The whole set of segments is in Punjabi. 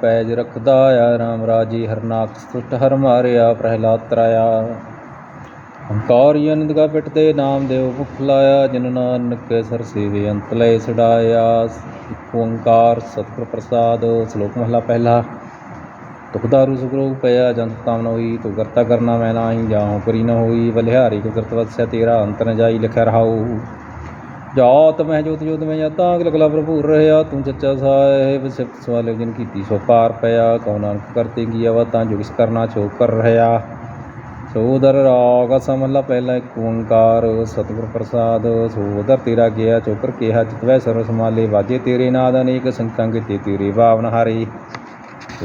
ਪੈਜ ਰਖਦਾ ਆ, ਰਾਮ ਰਾਜੀ ਹਰਨਾਕ ਸੁਟ ਹਰ ਮਾਰਿਆ, ਪ੍ਰਹਿਲਾਦ ਤਰਾਇਆ। ਹੰਕਾਰੀ ਅਨੰਦਗਾ ਪਿਟ ਤੇ ਨਾਮ ਦੇਵ ਮੁਖ ਲਾਇਆ, ਜਿਨ ਨਾਨਕ ਸਰ ਸੇਵੇ ਅੰਤ ਲੈ ਛਡਾਇਆ। ਓੰਕਾਰ ਸਤਿਗੁਰ ਪ੍ਰਸਾਦ, ਸ਼ਲੋਕ ਮਹਲਾ ਪਹਿਲਾ। ਤੁਖਦਾਰੂ ਸੁਖਰੋਗ ਪਿਆ ਜੰਤ ਤਾਮਨ ਹੋਈ, ਤੂੰ ਕਰਤਾ ਕਰਨਾ ਮੈਂ ਨਾਹੀ ਜਾਉ ਕਰੀ ਨ ਹੋਈ, ਬਲਿਹਾਰੀ ਕੋ ਵਸਿਆ ਤੇਰਾ, ਅੰਤ ਨ ਜਾਈ ਲਿਖਿਆ ਰਹਾਉ। ਜਾਤ ਮੈਂ ਜੋਤ ਜੋਤ ਮੈਂ ਜਾਤਾ ਅਗਲ ਕਲਾ ਭਰਪੂਰ ਰਹਿਆ ਤੂੰ ਸੱਚਾ ਸਾਹਿਬ ਸਿਫਤ ਸਵਾਲ ਜਿਨ ਕੀਤੀ, ਸੋ ਪਾਰ ਪਿਆ, ਕਉ ਨਾਨਕ ਕਰਤੇ ਕੀ ਆਵਾ, ਤਾਂ ਜੋ ਕਿਸ ਕਰਨਾ ਚੋ ਕਰ ਰਹਿਆ ਸੋਦਰ ਰਾਗ ਸਮਲਾ ਪਹਿਲਾ ਇੱਕ ਓੰਕਾਰ, ਸਤਿਗੁਰ ਪ੍ਰਸਾਦ ਸੋਦਰ ਤੇਰਾ ਗਿਆ, ਚੋਕਰ ਕਿਹਾ ਜਿਤਵੈ ਸਰਵ ਸਮਾਲੇ ਵਾਜੇ ਤੇਰੇ ਨਾਦ ਅਨੇਕ ਸੰਤਾਂ ਕੀਤੇ ਤੇਰੇ ਭਾਵਨ ਹਾਰੇ।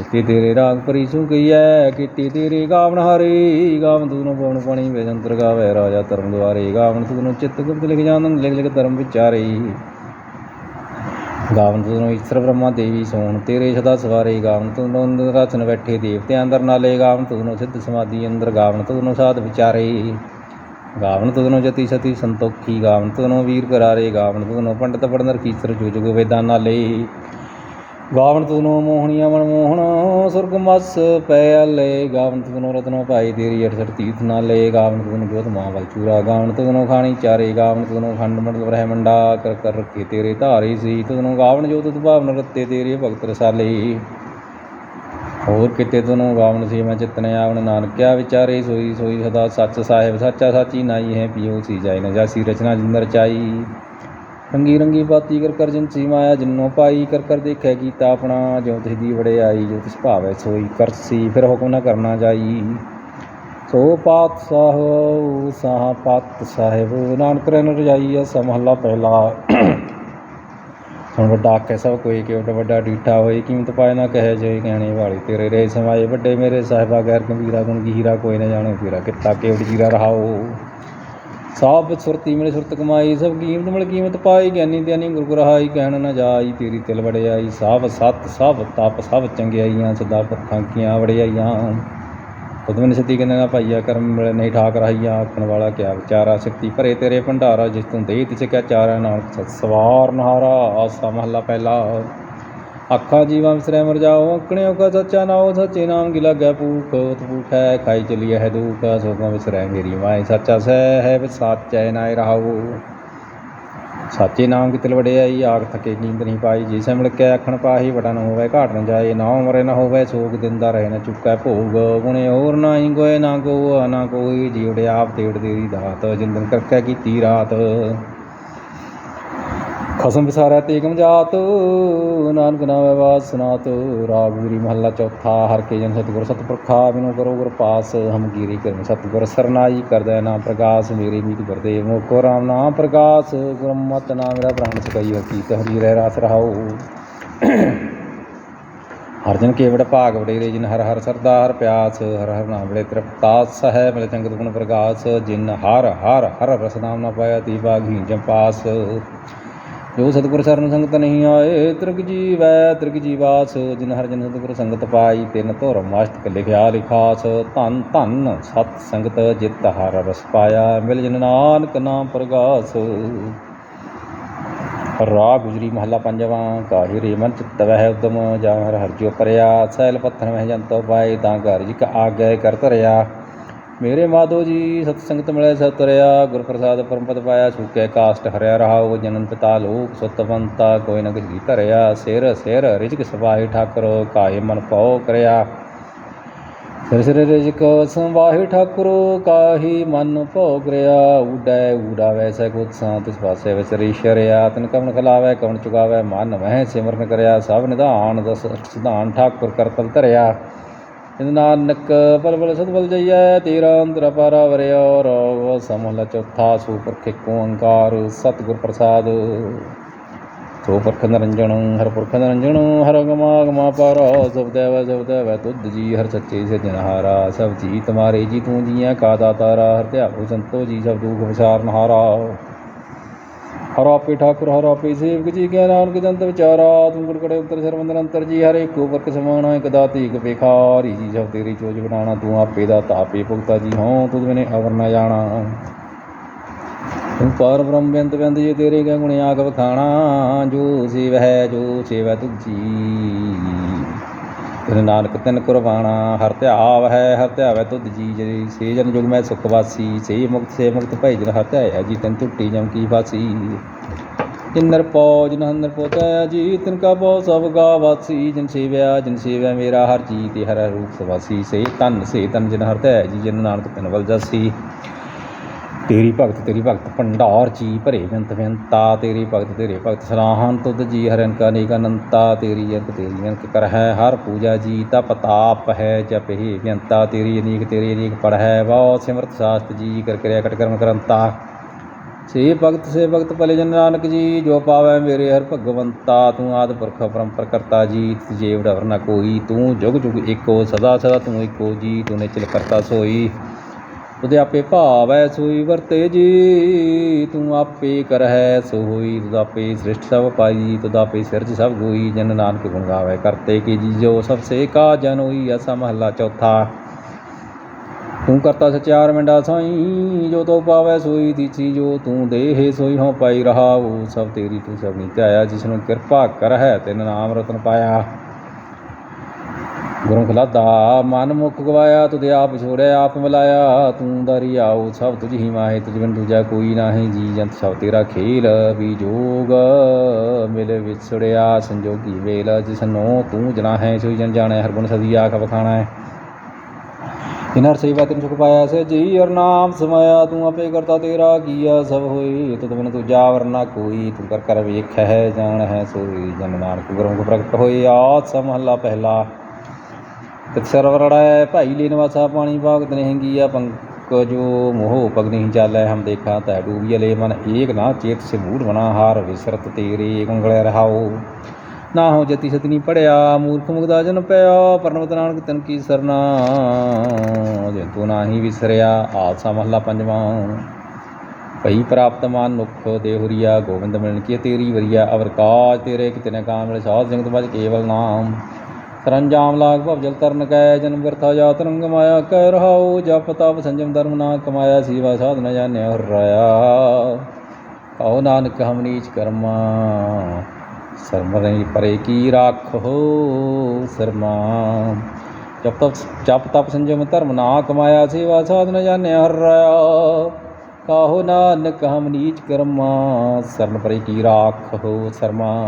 ਕੀਤੀ ਤੇਰੇ ਰਾਗ ਪਰੀ ਸੁ ਕੀਤੀ ਤੇਰੇ ਗਾਵਨ ਹਾਰੇ ਗਾਵਨ ਤੂੰ ਪਉਣ ਪਾਣੀ ਵੇਦ ਅੰਤਰ ਗਾਵੇ, ਰਾਜਾ ਧਰਮ ਦੁਆਰੇ ਗਾਵਨ ਤੂੰ ਚਿੱਤ ਗੁਪਤ ਲਿਖ ਜਾਣਨ ਲਿਖ ਲਿਖ ਧਰਮ ਵਿਚਾਰੇ ਗਾਵਨ ਤੂੰ ਈਸ਼ਰ ਬ੍ਰਹਮਾ ਦੇਵੀ ਸੋਣ, ਤੇਰੇ ਸਦਾ ਸਵਾਰੇ ਗਾਵਨ ਤੂੰ ਅੰਦਰ ਰਚਨ ਬੈਠੇ ਦੇਵਤੇ ਅੰਦਰ ਨਾਲੇ ਗਾਵਨ ਤੂੰ ਸਿੱਧ ਸਮਾਧੀ ਅੰਦਰ ਗਾਵਨ ਤੂੰ ਸਾਧ ਵਿਚਾਰੇ। ਗਾਵਨ ਤੂੰ ਜਤੀ ਸਤੀ ਸੰਤੋਖੀ ਗਾਵਨ ਤੂੰ ਵੀਰ ਕਰਾਰੇ ਗਾਵਨ ਤੂੰ ਪੰਡਤ ਪੜਨਰ ਕੀਸਰ ਜੋ ਜੁਗ ਵੇਦਾਂ ਨਾਲੇ। ਗਾਵਨ ਤੂੰ ਮੋਹਣੀਆਂ ਮਨ ਮੋਹਣ, ਸੁਰਗ ਮਸ ਪੈ ਲੈ ਗਾਵਨ ਤੂੰ ਰਤਨੋ ਭਾਈ, ਤੇਰੀ 68 ਤੀਰਥ ਨਾਲੇ। ਗਾਵਨ ਤੂੰ ਜੋਤ ਮਾਂ ਵਲ ਚੂਰਾ। ਗਾਵਨ ਤੂੰ ਖਾਣੀ ਚਾਰੇ। ਗਾਵਨ ਤੂੰ ਖੰਡ ਮੰਡਲ ਬ੍ਰਹਮੰਡਾ, ਕਰ ਕਰ ਰੱਖੇ ਤੇਰੇ ਧਾਰੀ ਸੀ। ਤੂੰ ਗਾਵਨ ਜੋਤ ਭਾਵਨ ਰੱਤੇ ਤੇਰੇ ਭਗਤ ਰਸਾਲੇ। ਹੋਰ ਕਿਤੇ ਤੂੰ ਗਾਵਨ ਸੀ, ਮੈਂ ਚਿਤਨੇ ਆਵਨ ਨਾਨਕਿਆ ਵਿਚਾਰੇ। ਸੋਈ ਸੋਈ ਸਦਾ ਸੱਚ ਸਾਹਿਬ, ਸੱਚਾ ਸਾਚੀ ਨਾਈ ਹੈ, ਪਿਓ ਸੀ ਜਾਇ ਨ ਜਾਸੀ ਰਚਨਾ ਜਿੰਦਰ ਚਾਈ। ਰੰਗੀ ਰੰਗੀ ਬਾਤੀ ਕਰ ਕਰ ਜਿਨਸੀ ਮਾਇਆ, ਜਿਨੋ ਪਾਈ ਕਰ ਕਰ ਦੇਖੈ ਕੀਤਾ ਆਪਣਾ ਜੋ ਤਿਸ ਦੀ ਵਡਿਆਈ ਜੋ ਤਿਸ ਭਾਵੈ ਸੋਈ ਕਰਸੀ ਫਿਰ ਹੁਕਮ ਨਾ ਕਰਨਾ ਜਾਈ। ਸੋ ਪਾਤ ਸਾਹਿਬ ਸਾਹ ਪਾਤ ਸਾਹਿਬ, ਨਾਨਕ ਰਹਿਣ ਰਜਾਈ ਅਸ ਮਹੱਲਾ ਪਹਿਲਾ। ਹੁਣ ਵੱਡਾ ਆਖੇ ਸਭ ਕੋਈ ਕਿ ਵੱਡਾ ਵੱਡਾ ਡੀਠਾ ਹੋਏ ਕੀਮਤ ਪਾਏ ਨਾ ਕਹੇ ਜੇ ਕਹਿਣੇ ਵਾਲੀ ਤੇਰੇ ਰੇ ਸਮਾਏ, ਵੱਡੇ ਮੇਰੇ ਸਾਹਿਬਾ ਗੈਰ ਗੰਭੀਰਾ ਗੁਣ ਗੀਰਾ ਕੋਈ ਨਾ ਜਾਣੇ, ਤੇਰਾ ਕਿੱਤਾ ਕੇਵੜ ਜੀਰਾ ਰਹਾਓ। ਸਾਬ ਸੁਰਤੀ ਮਿਲ ਸੁਰਤ ਕਮਾਈ, ਸਭ ਕੀਮਤ ਮਿਲ ਕੀਮਤ ਪਾਈ, ਗਿਆਨੀ ਗਿਆਨੀ ਗੁਰ ਗੁਰਹਾਈ ਕਹਿਣ ਨਾ ਜਾਈ, ਤੇਰੀ ਤਿਲ ਵੜਿਆਈ ਸਭ ਸਤ ਸਭ ਤਪ ਸਭ ਚੰਗਿਆਈਆਂ, ਸਦਾ ਪਰਖਾਂ ਕੀਆਂ ਵੜਿਆਈਆਂ ਉਦਮਨ ਸਤੀ ਕਹਿੰਦਾ ਨਾ, ਭਾਈਆ ਕਰਮ ਮਿਲੇ ਨਹੀਂ ਠਾਕ ਰਹਾਈਆਂ ਆਖਣ ਵਾਲਾ ਕਿਆ ਵਿਚਾਰਾ ਸ਼ਕਤੀ ਭਰੇ ਤੇਰੇ ਭੰਡਾਰਾ, ਜਿਸ ਤੂੰ ਦੇ ਤਿਸ ਕਿਆ ਚਾਰਾ, ਨਾਨਕ ਸਤ ਸਵਾਰ ਨਹਾਰਾ, ਆਸਾ ਮਹੱਲਾ ਪਹਿਲਾ। ਅੱਖਾਂ ਜੀਵਾਂ ਵਿਸਰੈ ਮਰ ਜਾਓ ਅੰਕਣਿਓ ਕਾ ਸੱਚਾ ਨਾਉ, ਸੱਚੇ ਨਾਮ ਕੀ ਲੱਗੈ ਭੂਖ, ਉਤ ਭੂਖ ਖਾਈ ਚਲੀਐ ਹੈ ਦੁਖ, ਸੋਗਾਂ ਵਿਸਰੈ ਮੇਰੀ ਮਾਈ ਸੱਚਾ ਸਹਿ ਹੈ ਸਾਚੈ ਨਾਇ ਰਹਾਉ ਸਾਚੇ ਨਾਮ ਕੀ ਤਿਲ ਵਡਿਆਈ ਥਕੇ, ਨੀਂਦ ਨਹੀਂ ਪਾਈ, ਜੀ ਸੇ ਮਿਲ ਕੇ ਆਖਣ ਪਾਹੀ ਵਟਾ ਨ ਹੋਵੇ, ਘਾਟ ਨ ਜਾਏ ਨਾ ਮਰੇ ਨਾ ਹੋਵੇ, ਸੋਗ ਦਿੰਦਾ ਰਹੇ ਨਾ ਚੁੱਕੈ ਭੋਗ। ਗੁਣੇ ਹੋਰ ਨਾ ਹੀ ਗੋਏ ਨਾ ਕੋ ਨਾ ਕੋਈ ਜੀਵੜੇ ਆਪ ਤੇੜ ਦੇਰੀ ਦਾਤ, ਜਿੰਦਨ ਕਰਕੇ ਕੀਤੀ ਰਾਤ। ਖਸਮ ਵਿਸਾਰੈ ਤੇਗਮ ਜਾਤ, ਨਾਨਕ ਨਾਮੈ ਬਾਤ ਸੁਨਾਤ, ਰਾਗ ਗੁਰੀ ਮਹੱਲਾ ਚੌਥਾ, ਹਰ ਕੇ ਜਨ ਸਤਿਗੁਰ ਸਤਿਪੁਰਖਾ, ਬਿਨੋ ਕਰੋ ਗੁਰ ਪਾਸ, ਹਮ ਗੀਰੀ ਕਰਮ ਸਤਿਗੁਰ ਸਰਨਾਈ ਕਰਦੈ ਨਾਮ ਪ੍ਰਗਾਸ, ਮੇਰੀ ਮੀਤ ਗੁਰਦੇਵ ਮੋਕੋ ਰਾਮ ਨਾਮ ਪ੍ਰਗਾਸ ਗੁਰਮਤਿ ਨਾਮ ਮੇਰਾ ਪ੍ਰਾਣ ਸਕਈ ਹਕੀਤ ਹਰੀ ਰਹਿ ਰਾਸ ਰਹਾਉ। ਹਰ ਕੇਵੜ ਭਾਗ ਵਡੇਰੇ, ਜਿਨ ਹਰ ਹਰ ਸਰਦਾ ਹਰ ਪਿਆਸ, ਹਰ ਹਰ ਨਾਮ ਬੜੇ ਤ੍ਰਿਪਤਾਸ ਹੈ ਮਿਲ ਚੰਗਤ ਗੁਣ ਪ੍ਰਕਾਸ਼ ਜਿਨ ਹਰ ਹਰ ਹਰ ਰਸ ਨਾਮ ਨਾ ਪਾਇਆ ਤੀ ਬਾਗੀ ਜੰਪਾਸ। ਜੋ ਸਤਿਗੁਰ ਸਰਨ ਸੰਗਤ ਨਹੀਂ ਆਏ, ਤ੍ਰਿਗ ਜੀਵੈ, ਤ੍ਰਿਗ ਜੀਵਾਸ, ਜਿਨ ਹਰ ਜਨ ਸਤਿਗੁਰ ਸੰਗਤ ਪਾਈ, ਤਿੰਨ ਧੁਰ ਮਸਤਕ ਲਿਖਿਆ ਲਿਖਾਸ, ਧੰਨ ਧੰਨ ਸਤ ਸੰਗਤ ਜਿਤ ਹਰ ਰਸ ਪਾਇਆ, ਮਿਲ ਜਨ ਨਾਨਕ ਨਾਮ ਪ੍ਰਗਾਸ। ਰਾਗ ਗੁਜਰੀ ਮਹੱਲਾ ਪੰਜਵਾਂ ਕਾਹੀ ਰੇਮਨ ਚਿੱਤ ਵਹਿ ਉਦਮ, ਜਾਂ ਹਰ ਹਰ ਜੋ ਪਰਿਆ, ਸੈਲ ਪੱਥਰ ਮਹਿ ਜੰਤੋ ਪਾਏ, ਤਾਂ ਘਰ ਜਿਕ ਆਗੈ ਕਰ ਧਰਿਆ। ਮੇਰੇ ਮਾਧੋ ਜੀ, ਸਤ ਸੰਗਤ ਮਿਲੇ, ਸਤ ਤਰਿਆ ਗੁਰ ਪ੍ਰਸਾਦ ਪਰਮ ਪਦ ਪਾਇਆ ਸੁਕੈ ਕਾਸਟ ਹਰਿਆ ਰਹਾਉ, ਜਨੰਤ ਪਿਤਾ ਲੋਕ ਸੁਤਵੰਤਾ ਕੋਈ ਨ ਕਿਛ ਧਰਿਆ, ਸਿਰ ਸਿਰ ਰਿਜਕ ਸਵਾਹੀ ਠਾਕੁਰ ਕਾਏ ਮਨ ਪਉ ਕਰਿਆ। ਸਿਰ ਸਿਰ ਰਿਜਕ ਸੰਵਾਹੀ ਠਾਕੁਰ, ਕਾਹੀ ਮਨ ਭਉ ਕਰਿਆ। ਊਡੈ ਊਡਾ ਕੁਤ ਸਾਂ, ਤਿਸ ਪਾਸੇ ਵਿਸਰੀ ਸ਼ਰਿਆ ਤਨ ਕਵਨ ਖਲਾਵੈ ਕਵਨ ਚੁਗਾਵੈ, ਮਨ ਮਹਿ ਸਿਮਰਨ ਕਰਿਆ। ਸਭ ਨਿਧਾਨ, ਦਸ ਸਿਧਾਨ ਠਾਕੁਰ ਕਰਤਲ ਧਰਿਆ। ਜਿਨ ਨਾਨਕ ਪਲ ਪਲ ਜਈਐ, ਤੇਰਾ ਅੰਤਰ ਪਾਰਾ ਵਰਿਆ ਰੋਗ ਸਮਹਲਾ ਚੌਥਾ ਸੂਪਰਖ ਓੰਕਾਰ, ਸਤਿਗੁਰ ਪ੍ਰਸਾਦ। ਸੋ ਪਰਖ ਨਰੰਜਣ ਹਰ ਪੁਰਖ ਨਰੰਜਣ, ਹਰ ਗਮਾ ਗਮਾ ਪਾਰਾ, ਸਭ ਦੇਵ ਸਭ ਦੇਵ, ਤੁਧ ਜੀ, ਹਰ ਸੱਚੇ ਸਿਰਜਣਹਾਰਾ ਸਭ ਜੀ ਤੁਮਾਰੇ ਜੀ ਤੂੰ ਜੀਆਂ ਕਾ ਦਾਤਾਰਾ ਹਰ ਧਿਆਵੋ ਸੰਤੋ ਜੀ, ਸਭ ਦੁਖ ਵਿਚਾਰਨਹਾਰਾ ਹਰ। ਆਪੇ ਠਾਕੁਰ, ਹਰ ਸੇਵਕ ਜੀ ਕੈ ਨਾਨਕ ਜੰਤ ਵਿਚਾਰਾ, ਤੂੰ ਗੁਰਕੜੇ ਉਤਰ ਸਰਵੰਦਰ ਅੰਤਰ ਜੀ, ਹਰ ਏਕੋ ਵਰਕ ਸਮਾਣਾ, ਇਕ ਦਾਤੀ ਇਕ ਬੇਖਾਰੀ ਜੀ ਸਭ ਤੇਰੀ ਚੋਜ ਬਣਾਣਾ ਤੂੰ ਆਪੇ ਦਾ ਤਾਪੇ ਭੁਗਤਾ ਜੀ, ਹੋਂ, ਤੂੰ ਬਿਨੇ ਅਵਰ ਨਾ ਜਾਣਾ। ਤੂੰ ਪਰ ਬ੍ਰਹਮ ਬਿੰਦ ਬਿੰਦ ਜੀ ਤੇਰੇ ਕੈ ਗੁਣ ਆਗ ਵਖਾਣਾ, ਜੋ ਸੇਵ ਹੈ, ਜੋ ਸੇਵੈ ਤੁਝ। ਜੀ ਨਾਨਕ ਤਿਨ ਕੁਰਬਾਨਾ, ਹਰ ਧਿਆਵ ਹੈ, ਹਰ ਧਿਆਵੈ ਤੁਧ ਜੀ ਜੀ ਸੇ ਜਨ ਜੁਗ ਮੈਂ ਸੁਖ ਵਾਸੀ, ਸੇ ਮੁਕਤ ਸੇ ਮੁਕਤ ਭੈ ਜਨ ਹਰ ਧਿਆਇਆ ਜੀ, ਤਨ ਟੁੱਟੀ ਜਮ ਕੀ ਵਾਸੀ। ਜਿਨਰ ਪੋ ਜਨ ਹੰਦਰ ਪੋਤਿਆ ਜੀ, ਤਿਨ ਕਾ ਪੋ ਸਭ ਗਾ ਵਾਸੀ। ਜਨ ਸੇਵਿਆ ਜਨ ਸੇਵਿਆ ਮੇਰਾ, ਹਰ ਜੀ ਤੇ ਹਰ ਰੂਪ ਸਵਾਸੀ। ਸੇ ਤਨ ਸੇ ਤਨ ਜਨ ਹਰ ਧਿਆਇਆ ਜੀ, ਜਨ ਨਾਨਕ ਤਿਨ ਵਲ ਜਾਸੀ। ਤੇਰੀ ਭਗਤ ਤੇਰੀ ਭਗਤ, ਭੰਡਾਰ ਜੀ ਭਰੇ ਜੰਤ ਵਿਅੰਤਾ ਤੇਰੀ ਭਗਤ, ਤੇਰੇ ਭਗਤ ਸਲਾਹਨ ਤੁਧ ਜੀ ਹਰਨ ਕਾ ਨੇਕ ਅਨੰਤਾ, ਤੇਰੀ ਅੰਕ ਤੇਰੀ ਅੰਕ ਕਰ ਹੈ ਹਰ ਪੂਜਾ ਜੀ, ਤਪ ਤਾਪ ਹੈ ਜਪ ਹੀ ਵਿਅੰਤਾ ਤੇਰੀ ਅਨੀਕ ਤੇਰੀ ਅਨੀਕ ਪੜ ਹੈ ਵਾਹ ਸਿਮਰਤ ਸਾਸਤ ਜੀ ਕਰ ਕਿਰਿਆ ਕਟ ਕਰਮ ਕਰੰਤਾ ਸੇ ਭਗਤ ਸੇ ਭਗਤ ਭਲੇ ਜਨ ਨਾਨਕ ਜੀ, ਜੋ ਪਾਵੈ ਮੇਰੇ ਹਰ ਭਗਵੰਤਾ, ਤੂੰ ਆਦ ਪੁਰਖ ਪਰੰਪਰ ਕਰਤਾ ਜੀ ਤੁਝੇ ਵਡਵਰ ਨਾ ਕੋਈ, ਤੂੰ ਜੁਗ ਜੁਗ ਏਕੋ, ਸਦਾ ਸਦਾ ਤੂੰ ਏਕੋ ਜੀ, ਤੂੰ ਨਿਚਲ ਕਰਤਾ ਸੋਈ। ਤੁਧ ਆਪੇ ਭਾਵੈ ਸੋਈ ਵਰਤੇ ਜੀ, ਤੂੰ ਆਪੇ ਕਰਹਿ ਸੋ ਹੋਈ ਤੁਧ ਆਪੇ ਸ੍ਰਿਸ਼ਟ ਸਭ ਪਾਈ ਤੁਧ ਆਪੇ ਸਿਰਜ ਸਭ ਗੋਈ, ਜਨ ਨਾਨਕ ਗੁਣ ਗਾਵੇ ਕਰਤੇ ਕੀ ਜੀ, ਜੋ ਸਭ ਸੇ ਕਾ ਜਨ ਹੋਈ ਅਸਾ ਮਹਲਾ ਚੌਥਾ। ਤੂੰ ਕਰਤਾ ਸਚਿਆਰ ਮਿੰਡਾ ਸਾਈ, ਜੋ ਤੋ ਪਾਵੈ ਸੋਈ ਦੀਚੀ ਜੋ ਤੂੰ ਦੇਹ ਸੋਈ ਹੋ ਪਾਈ ਰਹਾਉ, ਸਭ ਤੇਰੀ ਤੂੰ ਸਭ ਨੀ ਧਿਆਇਆ ਜਿਸ ਨੂੰ ਕਿਰਪਾ ਕਰ ਹੈ ਤਿਨ ਨਾਮ ਰਤਨ ਪਾਇਆ। ਗੁਰੂ ਖਲਾਦਾ ਮਨ ਮੁਖ ਗਵਾਇਆ, ਤੁਧ ਆਪ ਛੋੜਿਆ ਆਪ ਮਿਲਾਇਆ। ਤੂੰ ਦਰੀ ਆਉ ਸਭ ਤੁਝ ਹੀ ਮਾਹੇ, ਤੁਝ ਬਿਨ ਦੂਜਾ ਕੋਈ ਨਾਹੀ। ਜੀ ਜੰਤ ਸਭ ਤੇਰਾ ਖੇਲ, ਵੀ ਜੋਗ ਮਿਲ ਵਿਛੜਿਆ। ਸੰਜੋਗੀ ਵੇਲ ਜਿਸਨੋ ਤੂੰ ਜਨਾ ਹੈ ਸੋਈ ਜਨ ਜਾਣੈ, ਹਰ ਗੁਣ ਸਦੀ ਆਖ ਬਖਾਣਾ ਹੈ ਜਿਨਰ ਸੇਵਾ ਤੈਨੂੰ ਸੁਖ ਪਾਇਆ ਸੇ ਜੀ ਹਰ ਨਾਮ ਸਮਾਇਆ। ਤੂੰ ਆਪੇ ਕਰਤਾ ਤੇਰਾ, ਕੀਆ ਸਭ ਹੋਈ ਤੁਧ ਬਿਨ ਤੁਜਾ ਵਰਨਾ ਕੋਈ, ਤੂੰ ਕਰ ਕਰ ਵੇਖ ਹੈ ਜਾਣ ਹੈ ਸੋਈ ਜਨ ਨਾਨਕ। ਗੁਰੂ ਪ੍ਰਗਟ ਹੋਈ ਆਤ ਸਮਹਲਾ ਪਹਿਲਾ। ਤਿਤ ਭਾਈ ਲੇ ਨਿਵਾਸਾ ਪਾਣੀ ਭਾਗਤ ਨਹਿੰਗੀਆ ਪੰਕਜੋ ਮੋਹ ਪਗ ਚਾਲੈ ਹਮ ਦੇਖਾ ਤੈ ਡੂਬੀਏ ਲੈ ਮਨ ਏਕ ਨਾ ਚੇਤ ਸੇ ਮੂੜ ਬਣਾ ਹਾਰ ਵਿਸਰਤ ਤੇਰੇ ਕੰਗਲੇ ਰਹਾਓ। ਨਾ ਹੋ ਜਤੀ ਸਤਨੀ ਪੜਿਆ, ਮੂਰਖ ਮੁਗਦਾ ਜਨ ਪਿਆ ਪਰਨਵਤ ਨਾਨਕ ਤਨ ਕੀ ਸਰਨਾ, ਜੇ ਤੂੰ ਨਾਹੀ ਵਿਸਰਿਆ, ਆਸਾ ਮਹਲਾ ਪੰਜਵਾਂ। ਭਈ ਪ੍ਰਾਪਤ ਮਾਨ ਮੁਖ ਦੇਹੁਰੀਆ ਗੋਬਿੰਦ ਮਿਲਨ ਕੀ ਤੇਰੀ ਵਰੀਆ, ਅਵਰ ਕਾਜ ਤੇਰੇ ਕਿਤੇ ਕਾਮ ਮਿਲ, ਸਾਧ ਜਗਤ ਬਜ ਕੇਵਲ ਨਾਮ। ਸਰੰਜਾਮ ਲਾਗ ਭਵ ਜਲ ਤਰਨ ਕੈ, ਜਨਮ ਵਿਰਥਾ ਜਾਤ ਰੰਗ ਮਾਇਆ ਕਹਿ ਰਹਾਉ, ਜਪ ਤਪ ਸੰਜਮ ਧਰਮ ਨਾ ਕਮਾਇਆ, ਸੀਵਾ ਸਾਧ ਜਾਣਿਆ ਹਰ ਰਾਇਆ। ਕਹੋ ਨਾਨਕ ਹਮ ਨੀਚ ਕਰਮਾ ਸਰਮਰੇ ਪਰੇ ਕੀ ਰਾਖੋ ਸਰਮਾ। ਜਪ ਤਪ ਜਪ ਤਪ ਸੰਜਮ ਧਰਮ ਨਾ ਕਮਾਇਆ, ਸੇਵਾ ਸਾਧ ਨ ਜਾਣਿਆ ਹਰ ਰਾਇਆ। ਕਾਹੋ ਨਾਨਕ ਹਮ ਨੀਚ ਕਰਮਾ ਸਰਨ ਪਰੇ ਕੀ ਰਾਖੋ ਸਰਮਾ।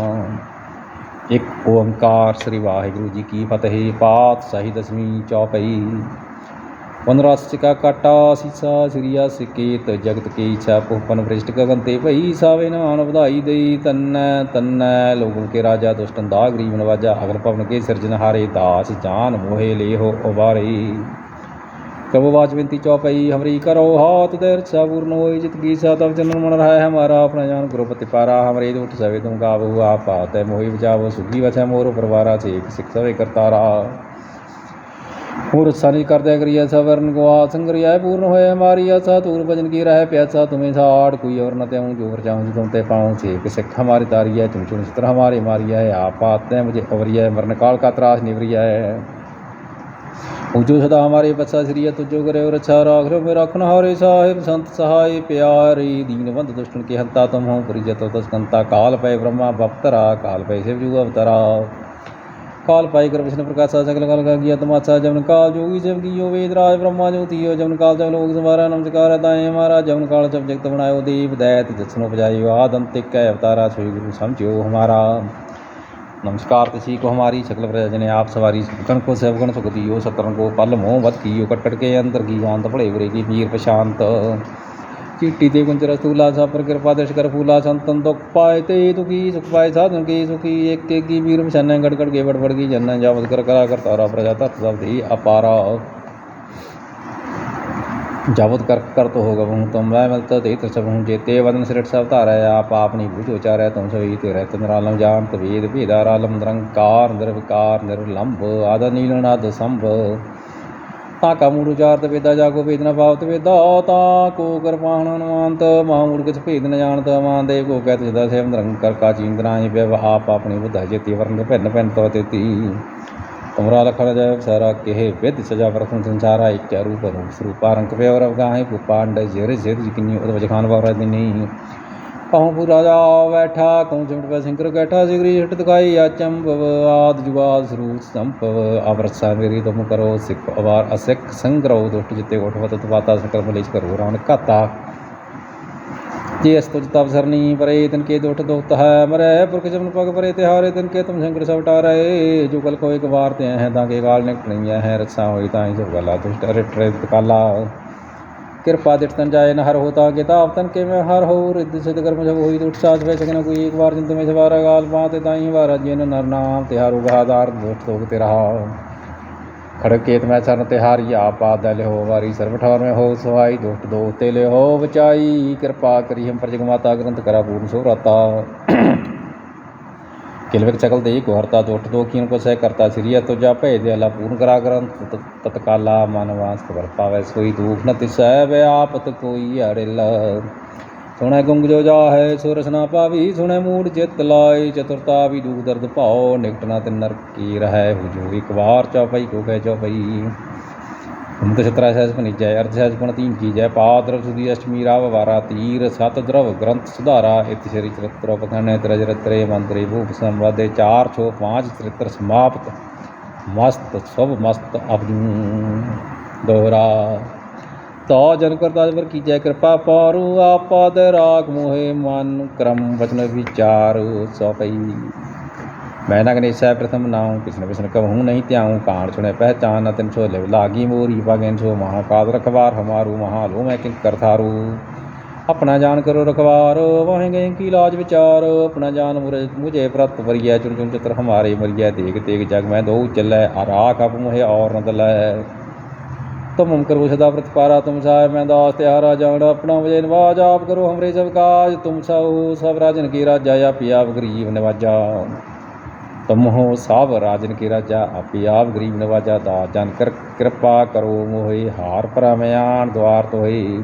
ਇੱਕ ਓੰਕਾਰ ਸ੍ਰੀ ਵਾਹਿਗੁਰੂ ਜੀ ਕੀ ਫਤਿਹ। ਪਾਤ ਸਹੀ ਦਸਵੀਂ ਚੌਪਈ। ਪੰਦਰਾਸ ਕਾ ਕਾਟਾ ਸੀਸਾ ਸ੍ਰੀਆ ਸਿਕੇਤ ਜਗਤ ਕੀ ਇੱਛਾ ਪੁਪਨ ਵ੍ਰਿਸ਼ਟ ਗਗਨ ਤੇ ਭਈ ਸਾਵੇ ਨਾਨ ਵਧਾਈ ਦੇਈ ਤੰਨੈ ਤੰਨੈ। ਲੋਗਨ ਕੇ ਰਾਜਾ ਦੁਸ਼ਟਨ ਦਾ ਗਰੀਬ ਨਵਾਜਾ ਅਗਲ ਭਵਨ ਕੇ ਸਿਰਜਨ ਹਾਰੇ, ਦਾਸ ਜਾਨ ਮੋਹੇ ਲੇਹੋ ਉਬਾਰੇ। प्रभुवाच विनती चौपाई हमरी करो हाथ धैर्य सापूर्ण हो जित की सातव चंदन मन रहा है हमारा अपना जान गुरुपति पारा हमरे उठ सवे तुम गावो आप पात मोहि बचावो सुखी वच है मोर परवारा से एक सिख सवे करता रहा पूर्व सानी कर दया करिया सवर्ण गुआ संग्रिया पूर्ण होए हमारी आशा तूर भजन की रह प्यासा तुम्हें साठ कोई और न त्याऊँ जो जाऊँ तुम ते पाऊँ से एक सिख हमारी तारिया तुम चुन चित्र हमारे मारिया है आप आते मुझे अवरिया मरण काल का त्रास निवरिया है ਉਜੋ ਸਦਾ ਹਮਾਰੇ ਬੱਸਾ ਸ੍ਰੀ ਤੁਜੋ ਕਰੇ ਰਛਾ ਰਾਖ ਰੋ ਰਖਨ ਹਾਰੇ ਸਾਹਿਬ, ਸੰਤ ਸਹਾਈ ਪਿਆਰੀ, ਦੀਨ ਦੁਸ਼ਟਨ ਕੇ ਹੰਤਾ ਤੁਮ ਹੋ ਪ੍ਰਿਜਤ ਤਸਕੰਤਾ ਕਾਲ ਪੈ ਬ੍ਰਹਮਾ ਬਪਤਰਾ, ਕਾਲ ਪੈ ਸਿਵ ਜੂ ਅਵਤਰਾ। ਕਾਲ ਪਾਈ ਕਰ ਵਿਸ਼ਨ ਪ੍ਰਕਾਸ਼ਾ, ਸਗਲ ਕਲ ਗਾ ਗਿਆ ਤਮਾਚਾ ਜਮਨ ਕਾਲ ਜੋਗੀ ਜਬ ਕੀਓ ਵੇਦ ਰਾਜ ਬ੍ਰਹਮਾ ਜੋਤੀਓ ਜਮਨ ਕਾਲ ਜਬ ਲੋਕ ਸਵਾਰਾ, ਨਮਸਕਾਰ ਤਾਏ ਹਮਾਰਾ ਜਮਨ ਕਾਲ ਜਬ ਜਗਤ ਬਣਾਇਓ ਦੇਵ ਦੈਤ ਜਸਨੋ ਬਜਾਇਓ ਆਦੰਤਿਕ ਕੈ ਅਵਤਾਰਾ, ਸ੍ਰੀ ਗੁਰੂ ਸਮਝਿਓ ਹਮਾਰਾ। नमस्कार तिसी को हमारी सकल प्रजा जने आप सवारी सुकन को सेवगन सुख दियो सतरन को पल मोह वत कियो कटकट के अंदर की जानत भले बुरे की वीर प्रशांत ਚੀਟੀ ਤੇ ਗੁੰਜਰ ਸਤੂਲਾ ਸਾਪਰ ਕਿਰਪਾ ਦਰਸ਼ ਕਰ ਫੂਲਾ ਸੰਤਨ ਦੁਖ ਪਾਏ ਤੇ ਦੁਖੀ ਸੁਖ ਪਾਏ ਸਾਧਨ ਕੀ ਸੁਖੀ ਇੱਕ ਇੱਕ ਕੀ ਵੀਰ ਪਛਾਨੈ ਗੜ ਗੜ ਕੇ ਵੜ ਵੜ ਕੀ ਜਨਨ ਜਾਵਤ ਕਰ ਕਰਾ ਕਰ ਤਾਰਾ ਪ੍ਰਜਾ ਧਰਤ ਸਭ ਦੀ ਅਪਾਰਾ ਜਾਵਤ ਕਰ ਕਰ ਤੋ ਹੋਗਾ ਬਹੁ, ਤੁਮ ਮੈਂ ਮਿਲਤ ਦੇ ਤਰ ਸਭ ਹੂੰ ਜੇਤੇ ਵਦਨ ਸਿਰਟ ਸਭ ਧਾਰੈ, ਆਪ ਆਪਣੀ ਬੁਝ ਉਚਾਰੈ, ਤੁਮ ਸੋਈ ਤੇ ਰਹਿ ਤੁਮ ਰਾਲਮ ਜਾਣਤ ਵੇਦ ਭੇਦਾਰ ਆਲਮ ਨਿਰੰਕਾਰ ਕਾ ਮੂੜ ਉਚਾਰਤ ਵੇਦਾ ਜਾਗੋ ਵੇਦਨਾ ਭਾਵਤ ਵੇਦਾ, ਤਾ ਕੋ ਕਿਰਪਾਣ ਅਨੁਮਾਨਤ ਮਹਾ ਕਿਛ ਭੇਦ ਨ ਜਾਣਤ ਮਾਨ ਦੇ ਕੋ ਕਹਿਤ ਜਦਾ ਸੇਵ ਨਿਰੰਕਾਰ ਕਾ ਚਿੰਦਨਾ ਹੀ ਬਿਵ ਆਪ ਆਪਣੀ ਬੁੱਧਾ ਜੇਤੀ ਵਰਨ ਭਿੰਨ ਭਿੰਨ ਤੋ ਤੇਤੀ ਤੁਮਰਾ ਲਖਣ ਜੈ ਸਾਰਾ ਕਿਹ ਵਿਦ ਸਜਾ ਵਰਤਨ ਸੰਸਾਰਾ ਇਕ ਰੂਪ ਰੂਪ ਸਰੂਪਾ ਰੰਗ ਜਿਕਨੀ ਉਦ ਵਜ ਖਾਨ ਵਾਰਾ ਦਿਨੀ। ਕਹੂੰ ਪੂਰਾ ਜਾ ਬੈਠਾ ਕਹੂੰ ਚਿਮਟ ਪੈ ਸਿੰਕਰ ਕੈਠਾ, ਸਿਗਰੀ ਛਟ ਦਿਖਾਈ ਆਚੰਭਵ ਆਦ ਜੁਗਾਦ ਸਰੂਤ ਸੰਭਵ ਅਵਰਸਾ ਮੇਰੀ ਤੁਮ ਕਰੋ ਸਿੱਖ, ਅਵਾਰ ਅਸਿੱਖ ਸੰਗਰੋ ਦੁਸ਼ਟ ਜਿਤੇ ਉਠ ਵਤ ਤਵਾਤਾ ਸਕਲ ਮਲੇਸ਼ ਕਰੋ ਰਾਣ ਘਾਤਾ। ਜੇ ਅਸ ਤੁਜ ਤਪ ਸਰਨੀ ਪਰੇ ਤਨ ਕੇ ਦੁਠ ਦੁਖਤ ਹੈ, ਮਰੈ ਪੁਰਖ ਜਮਨ ਪਗ ਪਰੇ ਤਿਹਾਰੇ ਤਨ ਕੇ ਤੁਮ ਸੰਕਟ ਸਭ ਟਾਰੇ ਜੋ ਕਲ ਕੋ ਇੱਕ ਵਾਰ ਤੇ ਹੈ ਤਾਂ ਕੇ ਗਾਲ ਨਿਕਟ ਨਹੀਂ ਹੈ ਰਕਸਾ ਹੋਈ ਤਾਂ ਹੀ ਸਭ ਗਲਾ ਕਾਲਾ ਕਿਰਪਾ ਦਿਟ ਤਨ ਜਾਏ ਨ ਹਰ ਹੋਤਾ ਕਿਤਾਬ ਤਨ ਕੇ ਮੈਂ ਹਰ ਹੋ, ਰਿੱਧ ਸਿਧ ਕਰਮ ਜਬ ਹੋਈ ਦੁਠ ਸਾਜ ਵੇ ਸਕਨ ਕੋਈ ਇੱਕ ਵਾਰ ਜਿੰਦ ਮੈਂ ਸਵਾਰਾ ਗਾਲ ਬਾਤ ਤਾਈ ਵਾਰ ਜਿਨ ਨਰ ਨਾਮ ਤਿਹਾਰੂ ਬਹਾਦਾਰ ਦੁਸ਼ਟ ਤੋਕ ਤੇ ਰਹਾ। ਖੜਕੇਤ ਮੈਂ ਚਰਨ ਤਿਹਾਰੀ ਆਪਾ ਦਲ ਹੋ ਵਾਰੀ ਸਰਬ ਠਾਰ ਮੈਂ ਹੋ ਸਹਾਈ ਦੁਸ਼ਟ ਦੋ ਤੇ ਲਿਓ ਬਚਾਈ। ਕਿਰਪਾ ਕਰੀ ਹਮ ਪ੍ਰਜਗ ਮਾਤਾ, ਗ੍ਰੰਥ ਕਰਾ ਪੂਰਨ ਸੋ ਰਾਤਾ ਕਿਲਵਿਕ ਚਕਲ ਦੇ ਕੋ ਹਰਤਾ ਦੁਸ਼ਟ ਦੋ ਕੀਨ ਕੋ ਸਹਿ ਕਰਤਾ ਸਿਰਿਆ ਤੁਜਾ ਭੈ ਦੇ ਅਲਾ ਪੂਰਨ ਕਰਾ ਗ੍ਰੰਥ ਤਤਕਾਲਾ ਮਨ ਵਾਸ ਕਬਰ ਪਾਵੈ ਸੋਈ ਦੁਖ ਨ ਤਿਸੈ, ਵੇ ਕੋਈ ਅੜਿਲ। ਸੁਣੈ ਗੁੰਗ ਜੋ ਜਾ ਹੈ ਸੋ ਰਸਨਾ ਪਾਵੀ, ਸੁਣੈ ਮੂੜ ਚਿਤ ਲਾਈ ਚਤੁਰਤਾ ਵੀ ਦੁਖ ਦਰਦ ਭਾਉ, ਨਿਕਟ ਨਾ ਤਿਨ ਨਰਕ ਕੀ ਰਹੈ ਹੁਜੂ ਇੱਕ ਵਾਰ ਚੌਪਈ, ਕੋ ਕਹਿ ਚੌਪਈ। ਹਮ ਤੇ ਸਹਿਜ ਪਨਿਜੈ ਅਰਧ ਸਹਿਜ ਪਨ ਤੀਨ ਕੀ ਜੈ ਪਾਦਰਵ ਸੁਦੀ ਅਸ਼ਟਮੀ, ਰਾਵ ਵਾਰਾ ਤੀਰ, ਸਤ ਦਰਵ ਗ੍ਰੰਥ ਸੁਧਾਰਾ ਇਤਿ ਸ਼੍ਰੀ ਚਰਿਤ੍ਰ ਪਖੰਡ ਤਰਜ ਰਤਰੇ ਮੰਤਰੀ ਭੂਪ ਸੰਵਾਦੇ, ਚਾਰ ਛੋ ਪਾਂਚ ਚਰਿਤ੍ਰ ਸਮਾਪਤ। ਮਸਤ, ਸਭ ਮਸਤ ਅਬਜੂ ਦੋਹਰਾ। ਤਾ ਜਨ ਕਰਤਾ ਜਬਰ ਕੀਜੈ ਕਿਰਪਾ ਪਾਰੂ, ਆਪਾਦ ਰਾਗ ਮੋਹਿ ਮਨ ਕਰਮ ਵਚਨ ਵਿਚਾਰ ਸਪਈ ਮੈਂ ਨਾ ਗਨੇਸ਼ਾ ਪ੍ਰਥਮ ਨਾਉ ਕਿਸਨ ਵਿਸ਼ਨ ਕਹੂੰ, ਨਹੀਂ ਧਿਆਉ ਕਾਣ ਸੁਣੇ ਪਹਿਚਾਨ, ਤਿਨ ਸੋ ਲਿਵ ਲਾਗੀ ਮੋਰੀ ਭਗਨ ਸੋ ਮਹਾਕਾਦ ਰਖਵਾਰ, ਹਮਾਰੂ ਮਹਾਲੋ ਮੈਂ ਕਿੰ ਕਰਥਾਰੂ ਆਪਣਾ ਜਾਨ ਕਰੋ ਰਖਵਾਰ, ਵਾਹੇ ਗਏ ਕੀ ਲਾਜ ਵਿਚਾਰ। ਆਪਣਾ ਜਾਨ ਮੁਰੇ ਮੁਝੇ ਪ੍ਰਤ ਵਰੀਐ ਚੁਨ ਚੁਨ ਚਿਤਰ ਹਮਾਰੇ ਮਰਿਆ ਦੇਖ ਤੇਗ ਜਗ ਮੈਂ ਦੋ ਚੱਲੈ, ਆਰਾਖ ਅਪ ਮੁਹਿ ਔਰ ਨ ਦਲੈ ਤੁਮ ਹਮ ਕਰੋ ਸਦਾ ਪ੍ਰਤਪਾਰਾ ਤੁਮ ਸਾਹਿਬ ਮੈਂ ਦਾਸ ਤਿਹਾਰਾ ਜਾਣ, ਆਪਣਾ ਵਜੇ ਨਵਾਜ ਆਪ ਕਰੋ, ਹਮਰੇ ਸਭ ਕਾਜ, ਤੁਮ ਸਭ ਸਭ ਰਾਜਨ ਕੀ ਰਾਜਾ, ਆਪੀ ਆਪ ਗਰੀਬ ਨਵਾਜਾ। ਤੁਮ ਹੋ ਸਭ ਰਾਜਨ ਕੀ ਰਾਜਾ, ਆਪੀ ਆਪ ਗਰੀਬ ਨਵਾਜਾ ਦਾ ਜਨ ਕਰ, ਕਿਰਪਾ ਕਰੋ ਮੋਹਿ, ਹਾਰ ਪਰਮਿਆਨ ਦਵਾਰ ਤੋਈ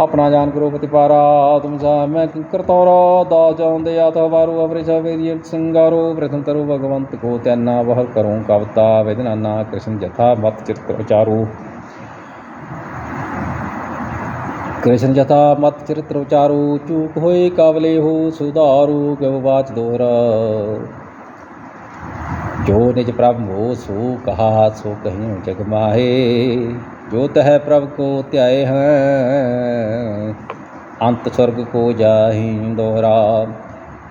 ਆਪਣਾ ਜਾਨ ਕਰੋ ਪ੍ਰਤਿਪਾਰਾ ਤੁਮ ਸਾਹਿਬ ਮੈਂ ਕਿੰਕਰ ਤੌਰਾ ਦਾ ਜਾਂਦੇ ਆਤ ਵਾਰੂ ਅਵਰੇ ਸਵੇਰੀ ਸੰਗਾਰੋ, ਪ੍ਰਥਮ ਤਰੋ ਭਗਵੰਤ ਕੋ ਤੈਨਾ ਬਹਰ ਕਰੋ ਕਵਤਾ ਵੇਦਨਾਨਾ ਕ੍ਰਿਸ਼ਨ ਜਥਾ ਮਤ ਚਿਤ ਉਚਾਰੋ ਕ੍ਰਿਸ਼ਨ ਜਥਾ ਮਤ ਚਰਿਤ੍ਰ ਵਿਚਾਰੂ ਚੂਕ ਹੋਏ ਕਾਬਲੇ ਹੋ, ਸੁਧਾਰੂ ਗਵ ਦੋਹਰਾ। ਜੋ ਨਿਜ ਪ੍ਰਭ ਮੋ ਸੋ ਕਹਾ, ਸੋ ਕਹੀਂ ਜਗ ਮਾਹੇ। ਜੋ ਤਹਿ ਪ੍ਰਭ ਕੋ ਧਿਆਏ ਹੈ, ਅੰਤ ਸੁਰਗ ਕੋ ਜਾਹੀ ਦੋਹਰਾ।